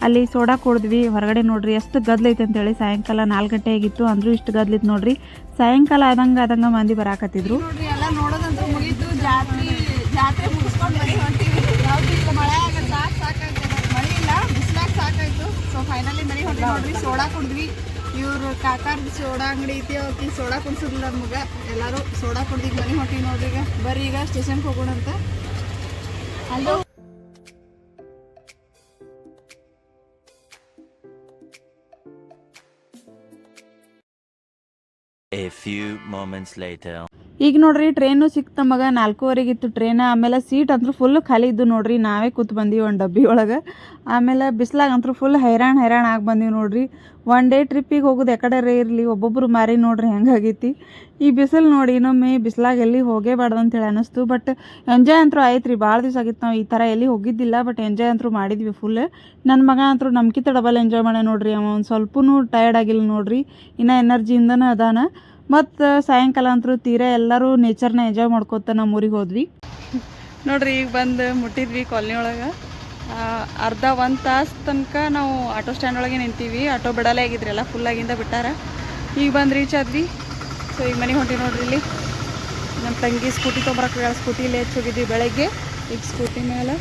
ಅಲ್ಲಿ ಸೋಡಾ ಕುಡಿದ್ವಿ, ಹೊರಗಡೆ ನೋಡ್ರಿ ಎಷ್ಟು ಗದ್ಲೈತೆ ಅಂತೇಳಿ ಸಾಯಂಕಾಲ ನಾಲ್ಕು ಗಂಟೆ ಆಗಿತ್ತು, ಅಂದರೂ ಇಷ್ಟು ಗದ್ಲಿತ್ತು ನೋಡ್ರಿ. ಸಾಯಂಕಾಲ ಆದಂಗೆ ಆದಂಗೆ ಮಂದಿ ಬರಾಕತ್ತಿದ್ರು. ಎಲ್ಲ ನೋಡೋದಂತೂ ಮುಗೀತು, ಜಾತ್ರೆ ಮುಗಿಸ್ಕೊಂಡು ಮನೆ ಹೊಂಟಿವಿ ಯಾವ್ದು ಇಲ್ಲ ಮಳೆ ಆಗಲ್ಲ ಸಾಕು ಸಾಕಾಯ್ತು ಮಳೆ ಇಲ್ಲ ಬಿಸಿಲಾಗ ಸಾಕಾಯ್ತು ಸೊ ಫೈನಲಿ ಮನೆ ಹೊಂಟಿವಿ ನೋಡ್ರಿ ಸೋಡಾ ಕುಡಿದ್ವಿ. ಇವ್ರು ಕಾಕಾರ್ದ ಸೋಡಾ ಅಂಗಡಿ ಐತಿ, ಅವ್ಕಿ ಸೋಡಾ ಕುಡ್ಸಿದ್ಲ ನಮ್ಗೆ. ಎಲ್ಲರೂ ಸೋಡಾ ಕುಡ್ದಿಗೆ ಮನೆ ಹೊಟ್ಟಿವಿ ನೋಡ್ರಿ ಈಗ. ಬರ್ರಿ ಈಗ ಸ್ಟೇಷನ್ಗೆ ಹೋಗೋಣ ಅಂತ. Hello A few moments later. ಈಗ ನೋಡ್ರಿ ಟ್ರೈನು ಸಿಕ್ತು ನಮಗೆ ನಾಲ್ಕೂವರೆಗಿತ್ತು ಟ್ರೈನ ಆಮೇಲೆ ಸೀಟ್ ಅಂತೂ ಫುಲ್ ಖಾಲಿ ಇದ್ದು ನೋಡ್ರಿ, ನಾವೇ ಕೂತ್ ಬಂದೀವಿ ಒಂದು ಡಬ್ಬಿ ಒಳಗೆ. ಆಮೇಲೆ ಬಿಸ್ಲಾಗ ಅಂತೂ ಫುಲ್ ಹೈರಾಣ ಹೈರಾಣ ಆಗಿ ಬಂದೀವಿ ನೋಡ್ರಿ. ಒನ್ ಡೇ ಟ್ರಿಪ್ಪಿಗೆ ಹೋಗೋದು ಯಾಕಡೆ ಇರಲಿ, ಒಬ್ಬೊಬ್ರು ಮಾರಿ ನೋಡ್ರಿ ಹೆಂಗಾಗೈತಿ ಈ ಬಿಸಿಲು ನೋಡಿ ಇನ್ನೊಮ್ಮೆ ಬಿಸ್ಲಾಗ ಎಲ್ಲಿ ಹೋಗೇಬಾರ್ದು ಅಂತೇಳಿ ಅನ್ನಿಸ್ತು ಬಟ್ ಎಂಜಾಯ್ ಅಂತೂ ಆಯ್ತು ರೀ ಭಾಳ ದಿವಸ ಆಗಿತ್ತು ನಾವು ಈ ಥರ ಎಲ್ಲಿ ಹೋಗಿದ್ದಿಲ್ಲ ಬಟ್ ಎಂಜಾಯ್ ಅಂತೂ ಮಾಡಿದ್ವಿ ಫುಲ್ ನನ್ನ ಮಗ ಅಂತೂ ನಮ್ಕಿತ ಡಬಲ್ ಎಂಜಾಯ್ ಮಾಡ್ಯ ನೋಡ್ರಿ ಅವ, ಒಂದು ಸ್ವಲ್ಪನೂ ಟಯರ್ಡ್ ಆಗಿಲ್ಲ ನೋಡ್ರಿ. ಇನ್ನೂ ಎನರ್ಜಿಯಿಂದನೂ ಅದಾನ. ಮತ್ತು ಸಾಯಂಕಾಲ ಅಂತೂ ತೀರಾ ಎಲ್ಲರೂ ನೇಚರ್ನ ಎಂಜಾಯ್ ಮಾಡ್ಕೋತ ನಮ್ಮ ಊರಿಗೆ ಹೋದ್ವಿ. ನೋಡ್ರಿ, ಈಗ ಬಂದು ಮುಟ್ಟಿದ್ವಿ ಕಾಲನಿ ಒಳಗೆ. ಅರ್ಧ ಒಂದು ತಾಸು ತನಕ ನಾವು ಆಟೋ ಸ್ಟ್ಯಾಂಡ್ ಒಳಗೆ ನಿಂತೀವಿ. ಆಟೋ ಬಿಡಲೇ ಆಗಿದ್ರಿ, ಎಲ್ಲ ಫುಲ್ ಆಗಿಂದ ಬಿಟ್ಟಾರ. ಈಗ ಬಂದು ರೀಚ್ ಆದ್ವಿ. ಸೊ ಈಗ ಮನೆಗೆ ಹೊಂಟಿ ನೋಡ್ರಿ ಇಲ್ಲಿ. ನಮ್ಮ ತಂಗಿ ಸ್ಕೂಟಿ ತೊಗೊಂಬರಕ್ಕೆ ಸ್ಕೂಟಿ ಹೆಚ್ಚು ಹೋಗಿದ್ವಿ ಬೆಳಗ್ಗೆ. ಈಗ ಸ್ಕೂಟಿ ಮೇಲೆ.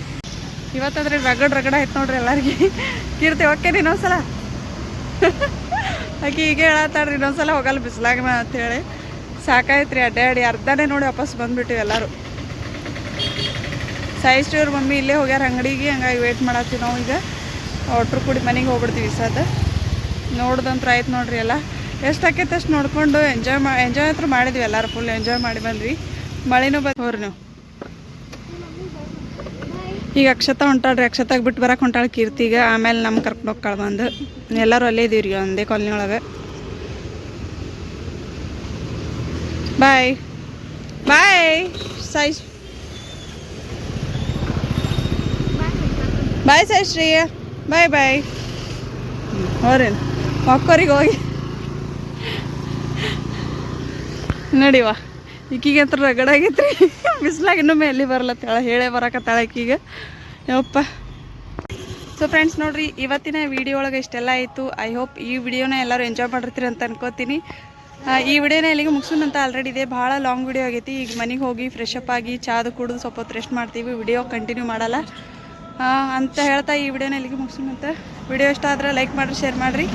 ಇವತ್ತಾದ್ರೆ ರಗಡ್ ರಗಡ ಆಯ್ತು ನೋಡ್ರಿ ಎಲ್ಲರಿಗೆ. ಕೀರ್ತಿ ಓಕೆ ಇನ್ನೊಂದ್ಸಲ ಆಕೆ ಈಗ ಹೇಳತ್ತಾಳ್ರಿ, ಇನ್ನೊಂದ್ಸಲ ಹೋಗಲ್ಲ ಬಿಸ್ಲಾಗ ಅಂತೇಳಿ. ಸಾಕಾಯ್ತ್ರಿ ಅಡ್ಡಾಡಿ ಅರ್ಧನೇ ನೋಡಿ ವಾಪಸ್ ಬಂದ್ಬಿಟ್ಟಿವಿ ಎಲ್ಲರೂ. ಸಾಯಿಸ್ಟಿ ಅವ್ರ ಮಮ್ಮಿ ಇಲ್ಲೇ ಹೋಗ್ಯಾರ, ಅಂಗಡಿಗೆ. ಹಂಗಾಗಿ ವೇಟ್ ಮಾಡತ್ತೀವಿ ನಾವು ಈಗ. ಒಟ್ರು ಕೂಡಿ ಮನೆಗೆ ಹೋಗ್ಬಿಡ್ತೀವಿ ಸದ ನೋಡ್ದಂತ್ರ ಆಯ್ತು ನೋಡ್ರಿ ಎಲ್ಲ. ಎಷ್ಟು ಆಕೈತೆ ಅಷ್ಟು ನೋಡ್ಕೊಂಡು ಎಂಜಾಯ್ ಮಾ ಎಂಜಾಯ್ ಹತ್ರ ಮಾಡಿದ್ವಿ ಎಲ್ಲರೂ ಫುಲ್ ಎಂಜಾಯ್ ಮಾಡಿ ಬಂದ್ವಿ. ಮಳೆನೂ ಬಂದು ಹೋರಿ ನೀವು. ಈಗ ಅಕ್ಷತಾ ಹೊಂಟಾಳ್ರಿ, ಅಕ್ಷತಾಗ ಬಿಟ್ಟು ಬರಕ್ಕೆ ಹೊಂಟಾಳ ಕೀರ್ತಿಗೆ. ಆಮೇಲೆ ನಮ್ಮ ಕರ್ಕೊಂಡು ಹೋಗ್ಕಾಳ ಎಲ್ಲರೂ ಅಲ್ಲೇ ಇದೀವಿ ರೀ, ಒಂದೇ ಕಾಲನಿ ಒಳಗೆ. ಬಾಯ್ ಬಾಯ್ ಸಾಯಿ ಬಾಯ್ ಸಾಯಿ ಶ್ರೀ ಬಾಯ್ ಬಾಯ್ ಹೋರೇನು ಮಕ್ಕೋರಿಗೆ ಹೋಗಿ. ನಡಿವ ಈಕಿಗೆ ಅಂತ ರಗಡಾಗೈತ್ರಿ ಬಿಸಿಲಾಗ ಇನ್ನೊಮ್ಮೆ ಎಲ್ಲಿ ಬರಲತ್ತಾಳ? ಹೇಳೇ ಬರಕತ್ತಾಳ ಈಕಿಗೆ. ಯಪ್ಪ. ಸೊ ಫ್ರೆಂಡ್ಸ್ ನೋಡಿರಿ ಇವತ್ತಿನ ವಿಡಿಯೋ ಒಳಗೆ ಇಷ್ಟೆಲ್ಲ ಆಯಿತು. ಐ ಹೋಪ್ ಈ ವಿಡಿಯೋನ ಎಲ್ಲರೂ ಎಂಜಾಯ್ ಮಾಡಿರ್ತೀರಿ ಅಂತ ಅನ್ಕೋತೀನಿ. ಈ ವಿಡಿಯೋನ ಇಲ್ಲಿಗೆ ಮುಗಿಸೋಣ ಅಂತ ಆಲ್ರೆಡಿ ಇದೆ. ಭಾಳ ಲಾಂಗ್ ವಿಡಿಯೋ ಆಗೈತಿ. ಈಗ ಮನೆಗೆ ಹೋಗಿ ಫ್ರೆಶ್ ಅಪ್ ಆಗಿ ಚಾದು ಕುಡಿದು ಸ್ವಲ್ಪ ಹೊತ್ತು ರೆಸ್ಟ್ ಮಾಡ್ತೀವಿ. ವಿಡಿಯೋ ಕಂಟಿನ್ಯೂ ಮಾಡಲ್ಲ. ಅಂತ ಹೇಳ್ತಾ ಈ ವಿಡಿಯೋನ ಇಲ್ಲಿಗೆ ಮುಗಿಸೋಣ ಅಂತ. ವಿಡಿಯೋ ಇಷ್ಟ ಆದ್ರೆ ಲೈಕ್ ಮಾಡಿರಿ ಶೇರ್ ಮಾಡಿರಿ.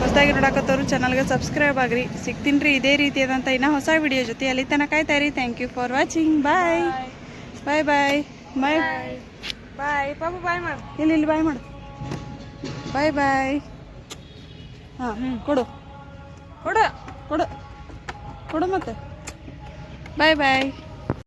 ಹೊಸದಾಗಿ ನೋಡಕತ್ತವ್ರು ಚಾನಲ್ಗೆ ಸಬ್ಸ್ಕ್ರೈಬ್ ಆಗಿರಿ. ಸಿಗ್ತೀನಿ ರೀ ಇದೇ ರೀತಿಯಾದಂಥ ಇನ್ನೂ ಹೊಸ ವಿಡಿಯೋ ಜೊತೆ. ಅಲ್ಲಿ ತನಕ ಕಾಯ್ತಾ ರೀ? Thank you for watching bye bye bye bye bye ಪಾಪು ಬಾಯ್ ಮಾಡು. ಇಲ್ಲಿ ಇಲ್ಲಿ ಬಾಯ್ ಮಾಡು. ಬಾಯ್ ಬಾಯ್. ಹಾಂ ಕೊಡು. ಕೊಡು. ಕೊಡು ಕೊಡು ಮತ್ತೆ. ಬಾಯ್ ಬಾಯ್.